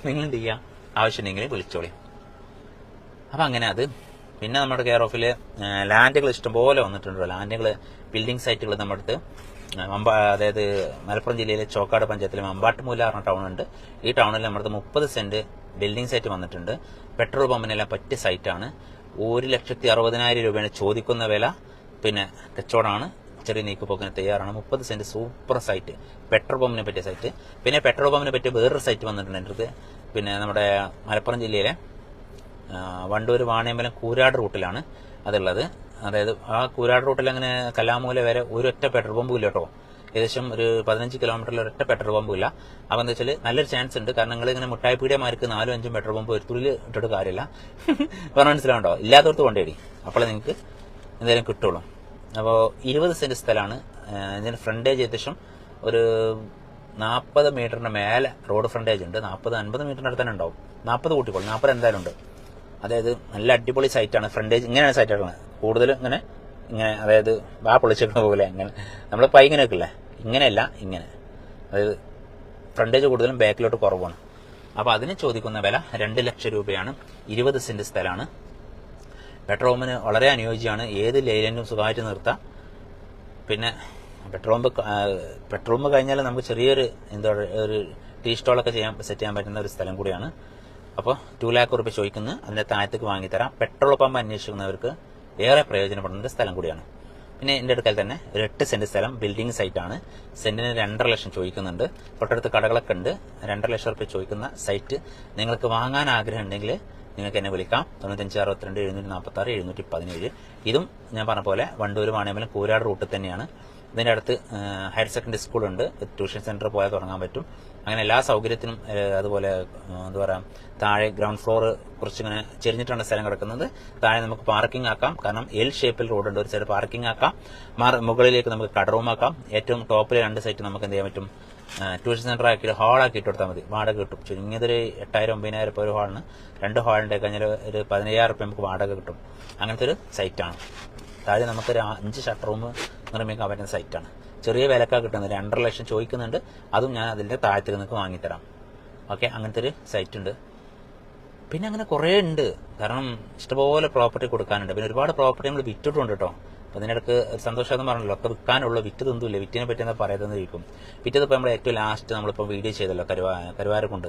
നിങ്ങൾ എന്ത് ചെയ്യുക ആവശ്യമുണ്ടെങ്കിൽ വിളിച്ചോളി. അപ്പൊ അങ്ങനെ അത്. പിന്നെ നമ്മുടെ കെയർ ഓഫിൽ ലാൻഡുകൾ ഇഷ്ടംപോലെ വന്നിട്ടുണ്ട് ലാൻഡുകൾ ബിൽഡിംഗ് സൈറ്റുകൾ നമ്മുടെ അടുത്ത് അതായത് മലപ്പുറം ജില്ലയിലെ ചോക്കാട് പഞ്ചായത്തിലെ മമ്പാട്ടുമൂല പറഞ്ഞ ടൗൺ ഉണ്ട്. ഈ ടൗണിൽ നമ്മുടെ മുപ്പത് സെന്റ് ബിൽഡിംഗ് സൈറ്റ് വന്നിട്ടുണ്ട്. പെട്രോൾ പമ്പിനെല്ലാം പറ്റിയ സൈറ്റാണ് ഒരു ലക്ഷത്തി അറുപതിനായിരം രൂപയാണ് ചോദിക്കുന്ന വില. പിന്നെ കച്ചവടമാണ്. ചെറിയ നീക്കുപോക്കിന് തയ്യാറാണ്. മുപ്പത് സെന്റ് സൂപ്പർ സൈറ്റ്. പെട്രോൾ പമ്പിനെ പറ്റിയ സൈറ്റ്. പിന്നെ പെട്രോൾ പമ്പിനെ പറ്റിയ വേറൊരു സൈറ്റ് വന്നിട്ടുണ്ട് എന്റെ അടുത്ത്. പിന്നെ നമ്മുടെ മലപ്പുറം ജില്ലയിലെ വണ്ടൂർ വാണിയമ്പലം കൂരാട് റൂട്ടിലാണ് അതുള്ളത്. അതായത് ആ കൂരാട് റൂട്ടിൽ അങ്ങനെ കലാമൂല വരെ ഒരൊറ്റ പെട്രോൾ പമ്പും ഇല്ല കേട്ടോ. ഏകദേശം ഒരു പതിനഞ്ച് കിലോമീറ്ററിൽ ഒരൊറ്റ പെട്രോൾ പമ്പും ഇല്ല അപ്പം എന്താ വെച്ചാൽ നല്ലൊരു ചാൻസ് ഉണ്ട്. കാരണം നിങ്ങൾ ഇങ്ങനെ മുട്ടായി പീടിയമാർക്ക് നാലും അഞ്ചും പെട്രോൾ പമ്പ് ഒരു തുള്ളിൽ ഇട്ടിട്ട് കാര്യമില്ല. പറഞ്ഞ മനസ്സിലാവുണ്ടോ? ഇല്ലാത്തവർക്ക് കൊണ്ടേടി അപ്പോൾ നിങ്ങൾക്ക് എന്തെങ്കിലും കിട്ടുള്ളൂ. അപ്പോൾ ഇരുപത് സെന്റ് സ്ഥലമാണ്. ഇതിന് ഫ്രണ്ടേജ് ഏകദേശം ഒരു നാൽപ്പത് മീറ്ററിന് മേലെ റോഡ് ഫ്രണ്ടേജ് ഉണ്ട്. നാൽപ്പത് അൻപത് മീറ്ററിന് അടുത്ത് തന്നെ ഉണ്ടാവും. നാൽപ്പത് കൂട്ടിക്കോളും. നാൽപ്പത് എന്തായാലും ഉണ്ട്. അതായത് നല്ല അടിപൊളി സൈറ്റാണ് ഫ്രണ്ടേജ് ഇങ്ങനെയാണ് സൈറ്റാണ് കൂടുതലും ഇങ്ങനെ ഇങ്ങനെ അതായത് വാ പൊളിച്ചിരുന്ന പോലെ അങ്ങനെ. നമ്മൾ പൈ ഇങ്ങനെ വെക്കില്ലേ? ഇങ്ങനെയല്ല ഇങ്ങനെ. അതായത് ഫ്രണ്ടേജ് കൂടുതലും ബാക്കിലോട്ട് കുറവാണ്. അപ്പോൾ അതിന് ചോദിക്കുന്ന വില രണ്ട് ലക്ഷം രൂപയാണ്. ഇരുപത് സെന്റ് സ്ഥലമാണ്. പെട്രോൾ പമ്പിന് വളരെ അനുയോജ്യമാണ്. ഏത് ലൈനിലും സുഖമായിട്ട് നിർത്താം. പിന്നെ പെട്രോൾ പമ്പ് കഴിഞ്ഞാൽ നമുക്ക് ചെറിയൊരു എന്താ ഒരു ടീ സ്റ്റോളൊക്കെ ചെയ്യാൻ സെറ്റ് ചെയ്യാൻ പറ്റുന്ന ഒരു സ്ഥലം കൂടിയാണ്. അപ്പോൾ ടു ലാക്ക് റുപ്യ ചോദിക്കുന്നത് അതിന്റെ താഴത്തേക്ക് വാങ്ങിത്തരാം. പെട്രോൾ പമ്പ് അന്വേഷിക്കുന്നവർക്ക് ഏറെ പ്രയോജനപ്പെടുന്ന ഒരു സ്ഥലം കൂടിയാണ്. പിന്നെ എന്റെ അടുക്കൽ തന്നെ ഒരു എട്ട് സെന്റ് സ്ഥലം ബിൽഡിംഗ് സൈറ്റാണ് സെന്റിന് രണ്ടര ലക്ഷം ചോദിക്കുന്നുണ്ട്. തൊട്ടടുത്ത് കടകളൊക്കെ ഉണ്ട്. രണ്ടര ലക്ഷം റുപ്യ ചോദിക്കുന്ന സൈറ്റ് നിങ്ങൾക്ക് വാങ്ങാൻ ആഗ്രഹം ഉണ്ടെങ്കിൽ നിങ്ങൾക്ക് എന്നെ വിളിക്കാം. തൊണ്ണൂറ്റഞ്ച് അറുപത്തിരണ്ട് എഴുന്നൂറ്റി നാൽപ്പത്തി ആറ് എഴുന്നൂറ്റി പതിനേഴ്. ഇതും ഞാൻ പറഞ്ഞ പോലെ വണ്ടൂർ വാണിയമ്പലം കൂരാട് റൂട്ടിൽ തന്നെയാണ്. ഇതിന്റെ അടുത്ത് ഹയർ സെക്കൻഡറി സ്കൂളുണ്ട് ട്യൂഷൻ സെന്റർ പോയാൽ തുടങ്ങാൻ പറ്റും. അങ്ങനെ എല്ലാ സൗകര്യത്തിനും അതുപോലെ എന്താ പറയാ താഴെ ഗ്രൗണ്ട് ഫ്ലോർ കുറച്ചിങ്ങനെ ചെരിഞ്ഞിട്ടാണ് സ്ഥലം കിടക്കുന്നത്. താഴെ നമുക്ക് പാർക്കിംഗ് ആക്കാം. കാരണം എൽ ഷേപ്പിൽ റോഡ് ഉണ്ട്. ഒരു സൈഡ് പാർക്കിംഗ് ആക്കാം. മുകളിലേക്ക് നമുക്ക് കട റൂം ആക്കാം. ഏറ്റവും ടോപ്പിലെ രണ്ട് സൈറ്റ് നമുക്ക് എന്ത് ചെയ്യാൻ പറ്റും? ട്യൂഷൻ സെന്റർ ആക്കിയിട്ട് ഹാളാക്കി ഇട്ട് കൊടുത്താൽ മതി. വാടക കിട്ടും. ചുരുങ്ങിയതൊരു എട്ടായിരം ഒമ്പതിനായിരം രൂപ ഒരു ഹാളിന് രണ്ട് ഹാളിന്റെ കഴിഞ്ഞാൽ ഒരു പതിനയ്യായിരം രൂപ നമുക്ക് വാടക കിട്ടും. അങ്ങനത്തെ ഒരു സൈറ്റാണ് താഴെ നമുക്കൊരു അഞ്ച് ഷട്ടർ റൂം നിർമ്മിക്കാൻ പറ്റുന്ന സൈറ്റാണ് ചെറിയ വിലക്കാ കിട്ടുന്നത്. രണ്ടര ലക്ഷം ചോദിക്കുന്നുണ്ട്. അതും ഞാൻ അതിന്റെ താഴത്തിൽ നിങ്ങൾക്ക് വാങ്ങിത്തരാം. ഓക്കെ അങ്ങനത്തെ ഒരു സൈറ്റ് ഉണ്ട്. പിന്നെ അങ്ങനെ കുറേ ഉണ്ട്. കാരണം ഇഷ്ടപോലെ പ്രോപ്പർട്ടി കൊടുക്കാനുണ്ട്. പിന്നെ ഒരുപാട് പ്രോപ്പർട്ടി നമ്മൾ വിറ്റിട്ടുണ്ട് കേട്ടോ അപ്പൊ അതിനിടക്ക് ഒരു സന്തോഷം പറഞ്ഞല്ലോ. ഒക്കെ വിൽക്കാനുള്ള വിറ്റത് തൊന്നുമില്ല വിറ്റിനെ പറ്റി എന്താ പറയുന്നത് വിറ്റത് ഇപ്പോൾ നമ്മൾ ഏറ്റവും ലാസ്റ്റ് നമ്മളിപ്പോൾ വീഡിയോ ചെയ്തല്ലോ കരുവാ കരുവാരക്കുണ്ട്.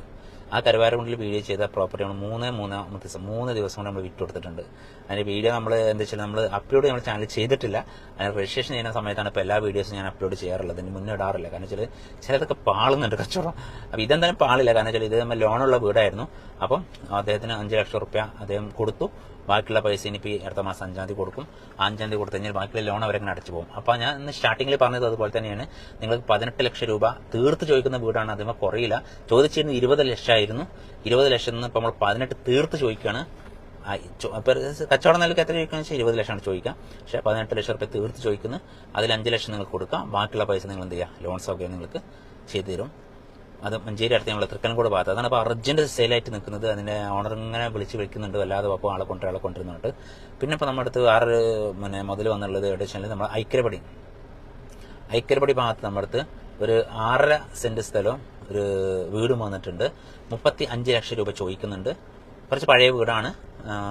ആ കരുവാരക്കുണ്ടിൽ വീഡിയോ ചെയ്ത പ്രോപ്പർട്ടി നമ്മൾ മൂന്ന് മൂന്നാമത്തെ ദിവസം മൂന്ന് ദിവസം കൊണ്ട് നമ്മൾ വിറ്റ് കൊടുത്തിട്ടുണ്ട് അതിന് വീഡിയോ നമ്മൾ എന്താ വെച്ചാൽ നമ്മൾ അപ്ലോഡ് നമ്മൾ ചാനൽ ചെയ്തിട്ടില്ല. അതിന് രജിസ്ട്രേഷൻ ചെയ്യുന്ന സമയത്താണ് ഇപ്പോൾ എല്ലാ വീഡിയോസും ഞാൻ അപ്ലോഡ് ചെയ്യാറുള്ളത്. അതിന് മുന്നേ ഇടാറില്ല. കാരണം വെച്ചാൽ ചിലതൊക്കെ പാളുന്നുണ്ട് കച്ചവടം. അപ്പൊ ഇതെന്തായാലും പാളില്ല. കാരണം വെച്ചാൽ ഇത് ലോണുള്ള വീടായിരുന്നു. അപ്പം അദ്ദേഹത്തിന് അഞ്ച് ലക്ഷം റുപ്യ അദ്ദേഹം കൊടുത്തു. ബാക്കിയുള്ള പൈസ ഇനിയിപ്പോൾ അടുത്ത മാസം അഞ്ചാം തീയതി കൊടുക്കും. അഞ്ചാം തീയതി കൊടുത്തു കഴിഞ്ഞാൽ ബാക്കിയുള്ള ലോൺ അവരങ്ങനെ അടച്ചു പോകും. അപ്പോൾ ഞാൻ ഇന്ന് സ്റ്റാർട്ടിങ്ങിൽ പറഞ്ഞത് അതുപോലെ തന്നെയാണ്. നിങ്ങൾക്ക് പതിനെട്ട് ലക്ഷം രൂപ തീർത്ത് ചോദിക്കുന്ന വീടാണ് അതിന് കുറയില്ല ചോദിച്ചിരുന്നത് ഇരുപത് ലക്ഷമായിരുന്നു. ഇരുപത് ലക്ഷം നിന്ന് ഇപ്പോൾ നമ്മൾ പതിനെട്ട് തീർത്ത് ചോദിക്കുകയാണ്. കച്ചവടം നിലയ്ക്ക് എത്ര ചോദിക്കുകയെന്ന് വെച്ചാൽ ഇരുപത് ലക്ഷമാണ് ചോദിക്കാം. പക്ഷേ പതിനെട്ട് ലക്ഷം റുപ്യ തീർത്ത് ചോദിക്കുന്നത് അതിൽ അഞ്ച് ലക്ഷം നിങ്ങൾക്ക് കൊടുക്കാം. ബാക്കിയുള്ള പൈസ നിങ്ങൾ എന്ത് ചെയ്യുക? ലോൺ സൗകര്യം നിങ്ങൾക്ക് ചെയ്തു തരും അത് മഞ്ചേരി അടുത്ത് ഞങ്ങൾ തൃക്കൻകോട് ഭാഗത്ത്. അതാണ് അപ്പോൾ അർജന്റ് സെയിലായിട്ട് നിൽക്കുന്നത്. അതിന്റെ ഓണർ ഇങ്ങനെ വിളിച്ച് വിളിക്കുന്നുണ്ട്. വല്ലാതെ അപ്പോൾ ആളെ കൊണ്ട് ആളെ കൊണ്ടുവരുന്നുണ്ട്. പിന്നെ ഇപ്പോൾ നമ്മുടെ അടുത്ത് വേറൊരു പിന്നെ മുതൽ വന്നുള്ളത് എവിടെ നമ്മൾ ഐക്കരപടി ഐക്കരപടി ഭാഗത്ത് നമ്മുടെ അടുത്ത് ഒരു ആറര സെന്റ് സ്ഥലവും ഒരു വീടും വന്നിട്ടുണ്ട്. മുപ്പത്തി അഞ്ച് ലക്ഷം രൂപ ചോദിക്കുന്നുണ്ട്. കുറച്ച് പഴയ വീടാണ്.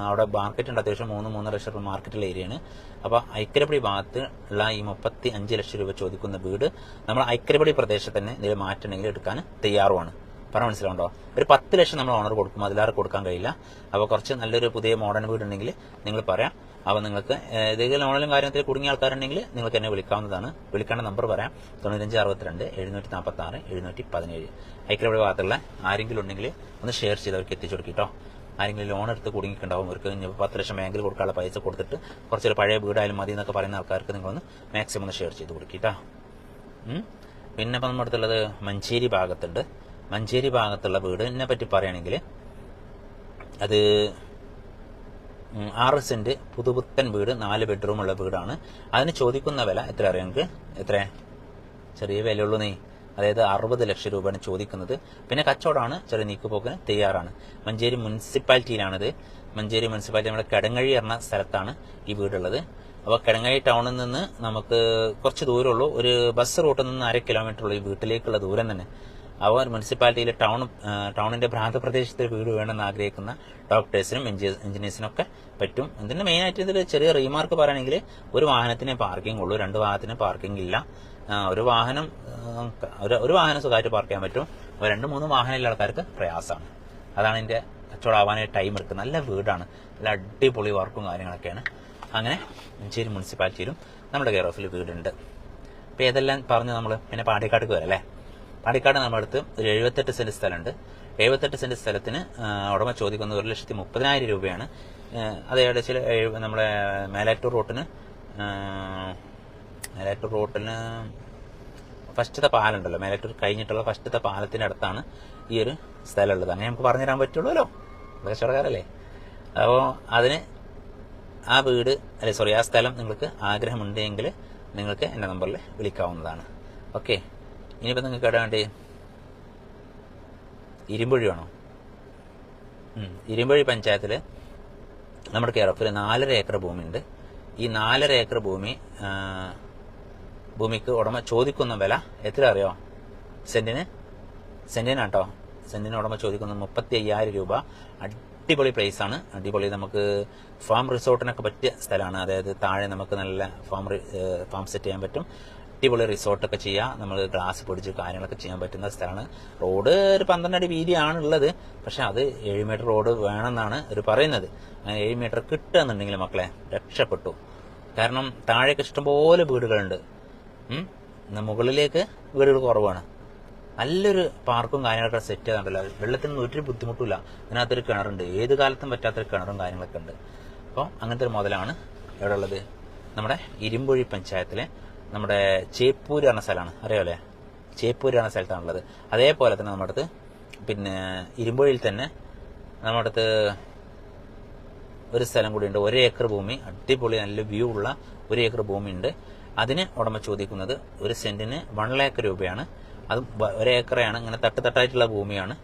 അവിടെ മാർക്കറ്റ് ഉണ്ട് അത്യാവശ്യം മൂന്ന് മൂന്നര ലക്ഷം രൂപ മാർക്കറ്റുള്ള ഏരിയയാണ്. അപ്പോൾ ഐക്കരപ്പടി ഭാഗത്ത് ഉള്ള ഈ മുപ്പത്തി അഞ്ച് ലക്ഷം രൂപ ചോദിക്കുന്ന വീട് നമ്മൾ ഐക്കരപ്പടി പ്രദേശത്ത് തന്നെ ഇതിൽ മാറ്റണമെങ്കിൽ എടുക്കാൻ തയ്യാറുമാണ്. പറഞ്ഞ മനസ്സിലാവുണ്ടോ ഒരു പത്ത് ലക്ഷം നമ്മൾ ഓണർ കൊടുക്കും അതിലാർ കൊടുക്കാൻ കഴിയില്ല. അപ്പോൾ കുറച്ച് നല്ലൊരു പുതിയ മോഡേൺ വീട് ഉണ്ടെങ്കിൽ നിങ്ങൾ പറയാം. അപ്പോൾ നിങ്ങൾക്ക് ഏതെങ്കിലും ഓൺലൈൻ കാര്യത്തിൽ കുടുങ്ങിയ ആൾക്കാരുണ്ടെങ്കിൽ നിങ്ങൾക്ക് എന്നെ വിളിക്കാവുന്നതാണ്. വിളിക്കേണ്ട നമ്പർ പറയാം. തൊണ്ണൂറ്റഞ്ച് അറുപത്തിരണ്ട് എഴുന്നൂറ്റി നാൽപ്പത്തി ആറ് എഴുന്നൂറ്റി പതിനേഴ്. ഐക്യയുടെ ഭാഗത്തുള്ള ആരെങ്കിലും ഉണ്ടെങ്കിൽ ഒന്ന് ഷെയർ ചെയ്ത് അവർക്ക് എത്തിച്ചു കൊടുക്കിട്ടോ ആരെങ്കിലും ലോൺ എടുത്ത് കുടുങ്ങിയിട്ടുണ്ടാവും. അവർക്ക് ഇനി പത്ത് ലക്ഷം ബാങ്കിൽ കൊടുക്കാനുള്ള പൈസ കൊടുത്തിട്ട് കുറച്ചൊരു പഴയ വീടായാലും മതി എന്നൊക്കെ പറയുന്ന ആൾക്കാർക്ക് നിങ്ങളൊന്ന് മാക്സിമം ഒന്ന് ഷെയർ ചെയ്ത് കൊടുക്കിട്ടാ. പിന്നെ ഇപ്പം നമ്മുടെ മഞ്ചേരി ഭാഗത്തുണ്ട്. മഞ്ചേരി ഭാഗത്തുള്ള വീടിനെ പറ്റി പറയുകയാണെങ്കിൽ അത് ആറ് സെന്റ് പുതുപുത്തൻ വീട് നാല് ബെഡ്റൂമുള്ള വീടാണ്. അതിന് ചോദിക്കുന്ന വില എത്ര അറിയാം നിങ്ങൾക്ക് എത്ര ചെറിയ വിലയുള്ളൂ നീ. അതായത് അറുപത് ലക്ഷം രൂപയാണ് ചോദിക്കുന്നത്. പിന്നെ കച്ചവടമാണ് ചെറിയ നീക്കുപോക്കിന് തയ്യാറാണ്. മഞ്ചേരി മുനിസിപ്പാലിറ്റിയിലാണിത്. മഞ്ചേരി മുനിസിപ്പാലിറ്റി നമ്മുടെ കടങ്ങഴി എന്ന സ്ഥലത്താണ് ഈ വീടുള്ളത്. അപ്പോൾ കിടങ്ങഴി ടൗണിൽ നിന്ന് നമുക്ക് കുറച്ച് ദൂരമുള്ളൂ. ഒരു ബസ് റൂട്ടിൽ നിന്ന് അര കിലോമീറ്റർ ഉള്ളൂ ഈ വീട്ടിലേക്കുള്ള ദൂരം തന്നെ. അവർ മുനിസിപ്പാലിറ്റിയിലെ ടൗൺ ടൗണിന്റെ പ്രാന്തപ്രദേശത്ത് വീട് വേണമെന്ന് ആഗ്രഹിക്കുന്ന ഡോക്ടേഴ്സിനും എഞ്ചിനീയേഴ്സിനും ഒക്കെ പറ്റും. ഇതിന്റെ മെയിൻ ആയിട്ട് ഇതിൽ ചെറിയ റീമാർക്ക് പറയുകയാണെങ്കിൽ ഒരു വാഹനത്തിന് പാർക്കിംഗ് ഉള്ളൂ. രണ്ട് വാഹനത്തിന് പാർക്കിംഗ് ഇല്ല. ഒരു വാഹനം ഒരു- വാഹനം സുഖമായിട്ട് പാർക്ക് ചെയ്യാൻ പറ്റും. രണ്ട് മൂന്ന് വാഹനമുള്ള ആൾക്കാർക്ക് പ്രയാസമാണ്. അതാണ് ഇതിന്റെ കച്ചവടമാവാനായിട്ട് ടൈം എടുക്കുന്നത്. നല്ല വീടാണ്. നല്ല അടിപൊളി വർക്കും കാര്യങ്ങളൊക്കെയാണ്. അങ്ങനെ മഞ്ചേരി മുനിസിപ്പാലിറ്റിയിലും നമ്മുടെ കെയർ ഓഫിൽ വീടുണ്ട്. അപ്പോൾ ഏതെല്ലാം പറഞ്ഞു നമ്മൾ പിന്നെ പാടിക്കാട്ടേക്ക് വരാം അല്ലേ? പാടിക്കാട് നമ്മുടെ അടുത്ത് ഒരു എഴുപത്തെട്ട് സെന്റ് സ്ഥലമുണ്ട്. എഴുപത്തെട്ട് സെന്റ് സ്ഥലത്തിന് ഉടമ ചോദിക്കുന്നത് ഒരു ലക്ഷത്തി മുപ്പതിനായിരം രൂപയാണ്. അത് ഏകദേശം നമ്മുടെ മേലാറ്റൂർ റോട്ടിന് മേലാറ്റൂർ റോട്ടിന് ഫസ്റ്റത്തെ പാലുണ്ടല്ലോ മേലാറ്റൂർ കഴിഞ്ഞിട്ടുള്ള ഫസ്റ്റത്തെ പാലത്തിന്റെ അടുത്താണ് ഈ ഒരു സ്ഥലമുള്ളത്. അങ്ങനെ നമുക്ക് പറഞ്ഞുതരാൻ പറ്റുള്ളൂല്ലോ. കച്ചവടക്കാരല്ലേ. അപ്പോൾ അതിന് ആ വീട് അല്ലെ സോറി ആ സ്ഥലം നിങ്ങൾക്ക് ആഗ്രഹമുണ്ടെങ്കിൽ നിങ്ങൾക്ക് എന്റെ നമ്പറിൽ വിളിക്കാവുന്നതാണ്. ഓക്കെ. ഇനിയിപ്പോൾ നിങ്ങൾക്ക് എവിടെ വേണ്ടേ ഇരുമ്പുഴി വേണോ? ഇരുമ്പൊഴി പഞ്ചായത്തിൽ നമ്മുടെ കേരളത്തിൽ നാലര ഏക്കർ ഭൂമിയുണ്ട്. ഈ നാലര ഏക്കർ ഭൂമി ഭൂമിക്ക് ഉടമ ചോദിക്കുന്ന വില എത്ര അറിയോ? സെന്റിന്? സെന്റിനാട്ടോ? സെന്റിന് ഉടമ ചോദിക്കുന്നത് മുപ്പത്തി അയ്യായിരം രൂപ. അടിപൊളി പ്ലേസ് ആണ്. അടിപൊളി നമുക്ക് ഫാം റിസോർട്ടിനൊക്കെ പറ്റിയ സ്ഥലമാണ്. അതായത് താഴെ നമുക്ക് നല്ല ഫാം ഫാം സെറ്റ് ചെയ്യാൻ പറ്റും. അടിപൊളി റിസോർട്ടൊക്കെ ചെയ്യാം. നമ്മൾ ഗ്ലാസ് പൊടിച്ച് കാര്യങ്ങളൊക്കെ ചെയ്യാൻ പറ്റുന്ന സ്ഥലമാണ്. റോഡ് ഒരു പന്ത്രണ്ട് അടി വീതിയാണ് ഉള്ളത് പക്ഷെ അത് ഏഴ് മീറ്റർ റോഡ് വേണമെന്നാണ് അവർ പറയുന്നത്. അങ്ങനെ ഏഴ് മീറ്റർ കിട്ടുകയെന്നുണ്ടെങ്കിൽ മക്കളെ രക്ഷപ്പെട്ടു. കാരണം താഴേക്ക് ഇഷ്ടംപോലെ വീടുകളുണ്ട്. മുകളിലേക്ക് വീടുകൾ കുറവാണ്. നല്ലൊരു പാർക്കും കാര്യങ്ങളൊക്കെ സെറ്റ് ചെയ്തിട്ടുണ്ടല്ലോ. വെള്ളത്തിനൊന്നും ഒരു ബുദ്ധിമുട്ടില്ല അതിനകത്തൊരു കിണറുണ്ട്. ഏത് കാലത്തും പറ്റാത്തൊരു കിണറും കാര്യങ്ങളൊക്കെ ഉണ്ട്. അപ്പോൾ അങ്ങനത്തെ ഒരു മുതലാണ് എവിടെ ഉള്ളത്. നമ്മുടെ ഇരുമ്പൊഴി പഞ്ചായത്തിലെ നമ്മുടെ ചേപ്പൂര് എന്ന സ്ഥലമാണ്. അറിയാമല്ലേ ചേപ്പൂര് എന്ന സ്ഥലത്താണുള്ളത്. അതേപോലെ തന്നെ നമ്മുടെ അടുത്ത് പിന്നെ ഇരുമ്പൊഴിയിൽ തന്നെ നമ്മുടെ അടുത്ത് ഒരു സ്ഥലം കൂടിയുണ്ട് ഒരു ഏക്കർ ഭൂമി അടിപൊളി നല്ല വ്യൂ ഉള്ള ഒരു ഏക്കർ ഭൂമിയുണ്ട് അതിന് ഉടമ ചോദിക്കുന്നത് ഒരു സെന്റിന് വൺ ലാക്ക് രൂപയാണ്. അത് ഒരേക്കറയാണ് ഇങ്ങനെ തട്ട് തട്ടായിട്ടുള്ള ഭൂമിയാണ്.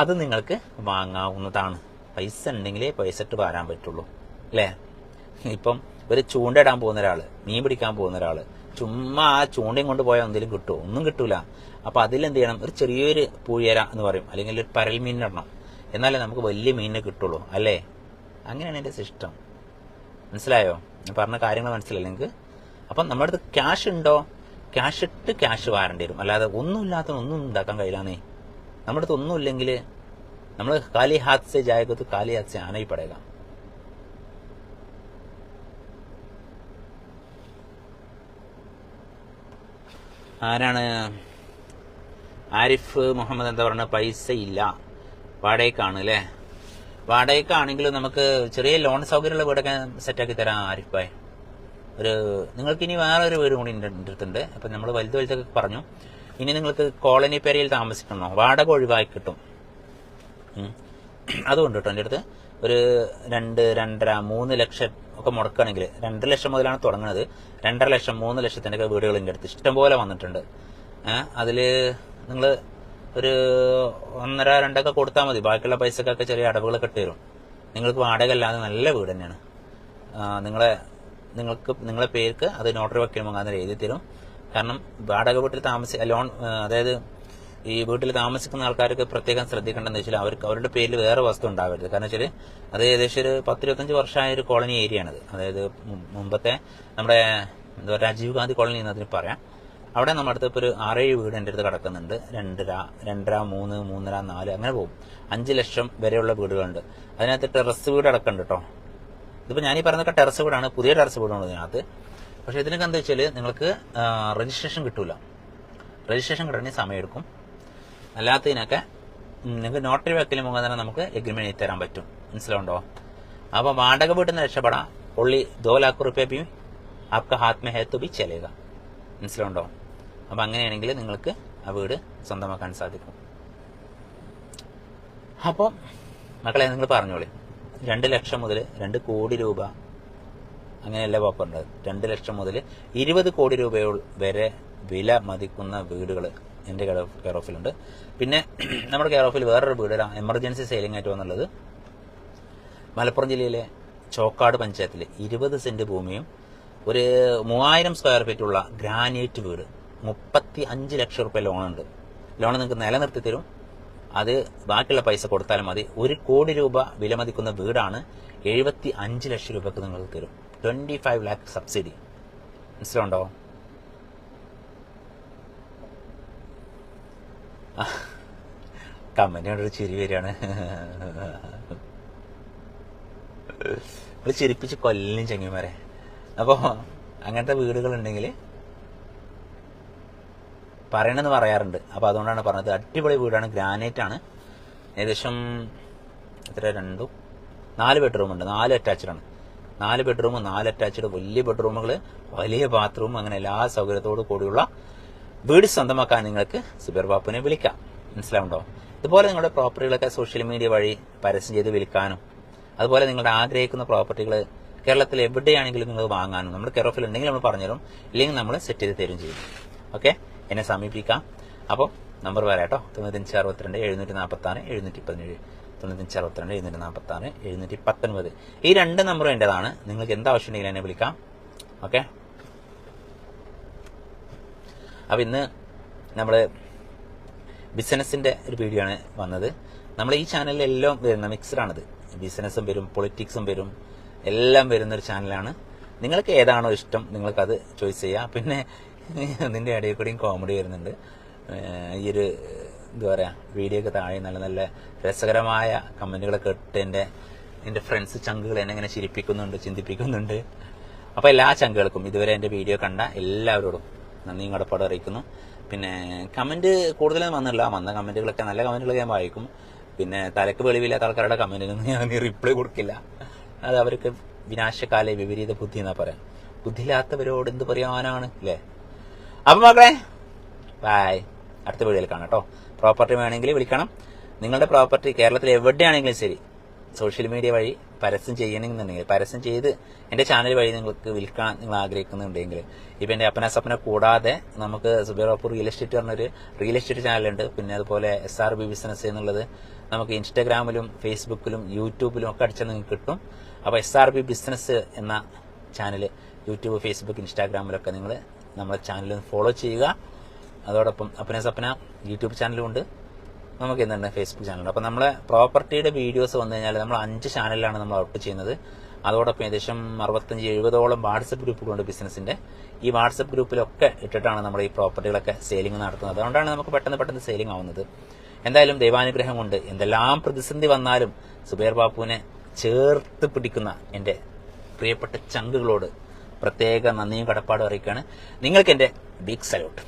അത് നിങ്ങൾക്ക് വാങ്ങാവുന്നതാണ്. പൈസ ഉണ്ടെങ്കിലേ പൈസ ഇട്ട് വാരാൻ പറ്റുള്ളൂ. അല്ലേ? ഇപ്പം ഒരു ചൂണ്ടയിടാൻ പോകുന്ന ഒരാൾ മീൻ പിടിക്കാൻ പോകുന്ന ഒരാൾ. ചുമ്മാ ആ ചൂണ്ടയും കൊണ്ട് പോയാൽ എന്തെങ്കിലും കിട്ടുമോ ഒന്നും കിട്ടൂല. അപ്പൊ അതിലെന്ത് ചെയ്യണം? ഒരു ചെറിയൊരു പൂഴിയര എന്ന് പറയും. അല്ലെങ്കിൽ ഒരു പരൽ മീനിടണം എന്നാലേ നമുക്ക് വലിയ മീനിനെ കിട്ടുള്ളൂ. അല്ലേ? അങ്ങനെയാണ് എന്റെ സിസ്റ്റം. മനസ്സിലായോ? ഞാൻ പറഞ്ഞ കാര്യങ്ങൾ മനസ്സിലായില്ല നിങ്ങൾക്ക്? അപ്പം നമ്മുടെ അടുത്ത് ക്യാഷ് ഉണ്ടോ? ക്യാഷ് ഇട്ട് ക്യാഷ് വാരേണ്ടി വരും. അല്ലാതെ ഒന്നുമില്ലാത്ത ഒന്നും ഉണ്ടാക്കാൻ കഴിയില്ലാന്നേ. നമ്മുടെ അടുത്ത് ഒന്നുമില്ലെങ്കിൽ നമ്മൾ കാലി ഹാത്ത് സെ ജായകത്ത് കാലി ഹാത്ത് ആനയിൽ ആനയി ആരാണ്? ആരിഫ് മുഹമ്മദ് എന്താ പറയുന്നത്? പൈസ ഇല്ല വാടകയ്ക്കാണ് അല്ലേ വാടകയ്ക്കാണെങ്കിലും നമുക്ക് ചെറിയ ലോൺ സൗകര്യമുള്ള വീടൊക്കെ സെറ്റാക്കി തരാം ആരിഫ് ഭായ്. ഒരു നിങ്ങൾക്ക് ഇനി വേറെ ഒരു വീട് കൂടി എന്റെ അപ്പം നമ്മൾ വലുത് വലുതൊക്കെ പറഞ്ഞു. ഇനി നിങ്ങൾക്ക് കോളനി പേരയിൽ താമസിക്കണോ? വാടക ഒഴിവാക്കി കിട്ടും. അതുകൊണ്ട് കേട്ടോ എന്റെ അടുത്ത്. ഒരു രണ്ട് രണ്ടര മൂന്ന് ലക്ഷം ഒക്കെ മുടക്കുകയാണെങ്കിൽ രണ്ടര ലക്ഷം മുതലാണ് തുടങ്ങുന്നത്. രണ്ടര ലക്ഷം മൂന്ന് ലക്ഷത്തിന്റെ ഒക്കെ വീടുകൾ എന്റെ അടുത്ത് ഇഷ്ടംപോലെ വന്നിട്ടുണ്ട്. അതിൽ നിങ്ങൾ ഒരു ഒന്നര രണ്ടൊക്കെ കൊടുത്താൽ മതി. ബാക്കിയുള്ള പൈസക്കൊക്കെ ചെറിയ അടവുകളൊക്കെ ഇട്ട് തരും. നിങ്ങൾക്ക് വാടക അല്ലാതെ നല്ല വീട് തന്നെയാണ്. നിങ്ങളെ നിങ്ങൾക്ക് നിങ്ങളെ പേർക്ക് അത് നോട്ടറി വക്കീൽ അങ്ങനെ എഴുതി തരും. കാരണം വാടക വീട്ടിൽ താമസി ലോൺ അതായത് ഈ വീട്ടിൽ താമസിക്കുന്ന ആൾക്കാർക്ക് പ്രത്യേകം ശ്രദ്ധിക്കേണ്ടതെന്ന് വെച്ചാൽ അവർക്ക് അവരുടെ പേരിൽ വേറെ വസ്തു ഉണ്ടാവരുത്. കാരണം വെച്ചാൽ അത് ഏകദേശം ഒരു പത്തിരുപത്തഞ്ച് വർഷമായ ഒരു കോളനി ഏരിയ ആണ് അതായത് മുമ്പത്തെ നമ്മുടെ എന്താ പറയുക രാജീവ് ഗാന്ധി കോളനി എന്ന് അതിന് പറയാം. അവിടെ നമ്മുടെ അടുത്ത് ഇപ്പോൾ ഒരു ആറേഴ് വീട് എന്റെ അടുത്ത് കിടക്കുന്നുണ്ട്. രണ്ടര രണ്ടര മൂന്ന് മൂന്നര നാല് അങ്ങനെ പോകും. അഞ്ച് ലക്ഷം വരെയുള്ള വീടുകളുണ്ട്. അതിനകത്ത് ടെറസ് വീട് അടക്കമുണ്ട് കേട്ടോ. ഇതിപ്പോൾ ഞാനീ ഈ പറയുന്നതൊക്കെ ടെറസ് വീടാണ്. പുതിയ ടെറസ് വീടാണ് ഇതിനകത്ത്. പക്ഷേ ഇതിനൊക്കെ എന്താ വെച്ചാൽ നിങ്ങൾക്ക് രജിസ്ട്രേഷൻ കിട്ടൂല. രജിസ്ട്രേഷൻ കിട്ടണമെങ്കിൽ സമയമെടുക്കും. അല്ലാത്തതിനൊക്കെ നിങ്ങൾക്ക് നോട്ടറി വെക്കൽ മുഖാന്തരം നമുക്ക് എഗ്രിമെന്റ് എഴുതി തരാൻ പറ്റും. മനസ്സിലുണ്ടോ അപ്പോൾ വാടക വീട്ടിൽ നിന്ന് രക്ഷപ്പെടാം. ഉള്ളി ദോ ലാക്ക് റുപ്യ ആപ്ക ആത്മഹേത്തു മേ ഹേത്തു ബി ചെലുക മനസ്സിലുണ്ടോ അപ്പോൾ അങ്ങനെയാണെങ്കിൽ നിങ്ങൾക്ക് ആ വീട് സ്വന്തമാക്കാൻ സാധിക്കും. അപ്പോൾ മക്കളെ നിങ്ങൾ പറഞ്ഞോളി. രണ്ട് ലക്ഷം മുതൽ രണ്ട് കോടി രൂപ അങ്ങനെയല്ല പേപ്പറുണ്ട് രണ്ട് ലക്ഷം മുതൽ ഇരുപത് കോടി രൂപ വരെ വില മതിക്കുന്ന വീടുകൾ എന്റെ കെയർ ഓഫിലുണ്ട്. പിന്നെ നമ്മുടെ കെയർ ഓഫിൽ വേറൊരു വീട് എമർജൻസി സെയിലിംഗ് ആയിട്ട് വന്നുള്ളത്. മലപ്പുറം ജില്ലയിലെ ചോക്കാട് പഞ്ചായത്തിൽ ഇരുപത് സെന്റ് ഭൂമിയും ഒരു മൂവായിരം സ്ക്വയർ ഫീറ്റുള്ള ഗ്രാനൈറ്റ് വീട്. മുപ്പത്തി അഞ്ച് ലക്ഷം റുപ്യ ലോണുണ്ട് ലോൺ നിങ്ങൾക്ക് നിലനിർത്തി തരും. അത് ബാക്കിയുള്ള പൈസ കൊടുത്താലും മതി. ഒരു കോടി രൂപ വിലമതിക്കുന്ന വീടാണ് എഴുപത്തി അഞ്ച് ലക്ഷം രൂപക്ക് നിങ്ങൾക്ക് തരും. ട്വന്റി ഫൈവ് ലാക്ക് സബ്സിഡി മനസ്സിലുണ്ടോ കമന്റ് കണ്ടൊരു ചിരി വരികയാണ്. ചിരിപ്പിച്ച് കൊല്ലും ചെങ്ങിമാരെ അപ്പോൾ അങ്ങനത്തെ വീടുകളുണ്ടെങ്കിൽ പറയണമെന്ന് പറയാറുണ്ട്. അപ്പോൾ അതുകൊണ്ടാണ് പറഞ്ഞത്. അടിപൊളി വീടാണ്. ഗ്രാനൈറ്റ് ആണ്. ഏകദേശം എത്ര രണ്ടും നാല് ബെഡ്റൂം ഉണ്ട്. നാല് അറ്റാച്ച്ഡ് ആണ്. നാല് ബെഡ്റൂം നാല് അറ്റാച്ച്ഡ് വലിയ ബെഡ്റൂമുകൾ വലിയ ബാത്റൂം അങ്ങനെ എല്ലാ സൗകര്യത്തോടു കൂടിയുള്ള വീട് സ്വന്തമാക്കാൻ നിങ്ങൾക്ക് സുബേർ ബാപ്പുവിനെ വിളിക്കാം. മനസ്സിലാവുണ്ടോ? ഇതുപോലെ നിങ്ങളുടെ പ്രോപ്പർട്ടികളൊക്കെ സോഷ്യൽ മീഡിയ വഴി പരസ്യം ചെയ്ത് വിൽക്കാനും അതുപോലെ നിങ്ങളുടെ ആഗ്രഹിക്കുന്ന പ്രോപ്പർട്ടികൾ കേരളത്തിൽ എവിടെയാണെങ്കിലും നിങ്ങൾ വാങ്ങാനും നമ്മുടെ കെയർ ഓഫിൽ ഉണ്ടെങ്കിൽ നമ്മൾ പറഞ്ഞുതരും ഇല്ലെങ്കിൽ നമ്മൾ സെറ്റ് ചെയ്ത് തരും ചെയ്യും. ഓക്കെ? എന്നെ സമീപിക്കാം. അപ്പോൾ നമ്പർ വരാട്ടോ തൊണ്ണൂറ്റഞ്ച് അറുപത്തിരണ്ട് എഴുന്നൂറ്റി നാൽപ്പത്തി ആറ് എഴുന്നൂറ്റി പതിനേഴ്. തൊണ്ണൂറ്റഞ്ച് അറുപത്തിരണ്ട് എഴുന്നൂറ്റി നാൽപ്പത്തി ആറ് എഴുന്നൂറ്റി പത്തൊൻപത്. ഈ രണ്ട് നമ്പറും എന്റെതാണ് നിങ്ങൾക്ക് എന്താ ആവശ്യമുണ്ടെങ്കിലും എന്നെ വിളിക്കാം. ഓക്കെ? അപ്പം ഇന്ന് നമ്മൾ ബിസിനസ്സിന്റെ ഒരു വീഡിയോ ആണ് വന്നത്. നമ്മൾ ഈ ചാനലിലെല്ലാം വരുന്ന മിക്സഡാണിത്. ബിസിനസ്സും വരും പൊളിറ്റിക്സും വരും എല്ലാം വരുന്നൊരു ചാനലാണ് നിങ്ങൾക്ക് ഏതാണോ ഇഷ്ടം നിങ്ങൾക്കത് ചോയ്സ് ചെയ്യാം. പിന്നെ നിന്റെ ഇടയിൽ കൂടിയും കോമഡി വരുന്നുണ്ട്. ഈ ഒരു എന്താ പറയുക വീഡിയോ ഒക്കെ താഴെ നല്ല നല്ല രസകരമായ കമന്റുകളൊക്കെ ഇട്ട് എന്റെ എന്റെ ഫ്രണ്ട്സ് ചങ്കുകൾ എന്നെ ഇങ്ങനെ ചിരിപ്പിക്കുന്നുണ്ട് ചിന്തിപ്പിക്കുന്നുണ്ട്. അപ്പോൾ എല്ലാ ചങ്കുകൾക്കും ഇതുവരെ എന്റെ വീഡിയോ കണ്ട എല്ലാവരോടും നന്ദിയും കടപ്പാട് അറിയിക്കുന്നു. പിന്നെ കമന്റ് കൂടുതലും വന്നില്ല വന്ന കമന്റുകളൊക്കെ നല്ല കമന്റുകളൊക്കെ ഞാൻ വായിക്കും. പിന്നെ തലക്ക് വെളിവില്ലാത്ത ആൾക്കാരുടെ കമന്റിനൊന്നും ഞാൻ റിപ്ലൈ കൊടുക്കില്ല. അത് അവർക്ക് വിനാശകാല വിപരീത ബുദ്ധി എന്നാ പറയാം. ബുദ്ധിയില്ലാത്തവരോട് എന്ത് പറയാനാണ് അല്ലേ അപ്പൊ മക്കളെ ബായ് അടുത്ത വീഡിയോയിൽ കാണാം കേട്ടോ. പ്രോപ്പർട്ടി വേണമെങ്കിൽ വിളിക്കണം. നിങ്ങളുടെ പ്രോപ്പർട്ടി കേരളത്തിൽ എവിടെയാണെങ്കിലും ശരി. സോഷ്യൽ മീഡിയ വഴി പരസ്യം ചെയ്യണമെന്നുണ്ടെങ്കിൽ പരസ്യം ചെയ്ത് എന്റെ ചാനൽ വഴി നിങ്ങൾക്ക് വിൽക്കാൻ നിങ്ങൾ ആഗ്രഹിക്കുന്നുണ്ടെങ്കിൽ ഇപ്പൊ എന്റെ സ്വപ്ന കൂടാതെ നമുക്ക് സുബേറോപ്പൂർ റിയൽ എസ്റ്റേറ്റ് പറഞ്ഞൊരു റിയൽ എസ്റ്റേറ്റ് ചാനലുണ്ട് പിന്നെ അതുപോലെ എസ് ആർ ബി ബിസിനസ് എന്നുള്ളത് നമുക്ക് ഇൻസ്റ്റാഗ്രാമിലും ഫേസ്ബുക്കിലും യൂട്യൂബിലും ഒക്കെ അടിച്ചാൽ നിങ്ങൾക്ക് കിട്ടും. അപ്പോൾ എസ് ആർ ബി ബിസിനസ് എന്ന ചാനൽ യൂട്യൂബ് ഫേസ്ബുക്ക് ഇൻസ്റ്റാഗ്രാമിലൊക്കെ നിങ്ങൾ നമ്മുടെ ചാനൽ ഫോളോ ചെയ്യുക. അതോടൊപ്പം അപ്പന സപ്പന യൂട്യൂബ് ചാനലും ഉണ്ട്. നമുക്ക് എന്തുണ്ട് ഫേസ്ബുക്ക് ചാനലുണ്ട് അപ്പോൾ നമ്മളെ പ്രോപ്പർട്ടിയുടെ വീഡിയോസ് വന്നു കഴിഞ്ഞാൽ നമ്മൾ അഞ്ച് ചാനലിലാണ് നമ്മൾ ഔട്ട് ചെയ്യുന്നത്. അതോടൊപ്പം ഏകദേശം അറുപത്തഞ്ച് എഴുപതോളം വാട്സപ്പ് ഗ്രൂപ്പുകളുണ്ട് ബിസിനസ്സിന്റെ ഈ വാട്സപ്പ് ഗ്രൂപ്പിലൊക്കെ ഇട്ടിട്ടാണ് നമ്മൾ ഈ പ്രോപ്പർട്ടികളൊക്കെ സെയിലിംഗ് നടത്തുന്നത്. അതുകൊണ്ടാണ് നമുക്ക് പെട്ടെന്ന് പെട്ടെന്ന് സെയിലിംഗ് ആവുന്നത്. എന്തായാലും ദൈവാനുഗ്രഹം കൊണ്ട് എന്തെല്ലാം പ്രതിസന്ധി വന്നാലും സുബേർ ബാപ്പുവിനെ ചേർത്ത് പിടിക്കുന്ന എന്റെ പ്രിയപ്പെട്ട ചങ്കുകളോട് പ്രത്യേക നന്ദിയും കടപ്പാടും അറിയിക്കുകയാണ്. നിങ്ങൾക്ക് എന്റെ ബിഗ് സല്യൂട്ട്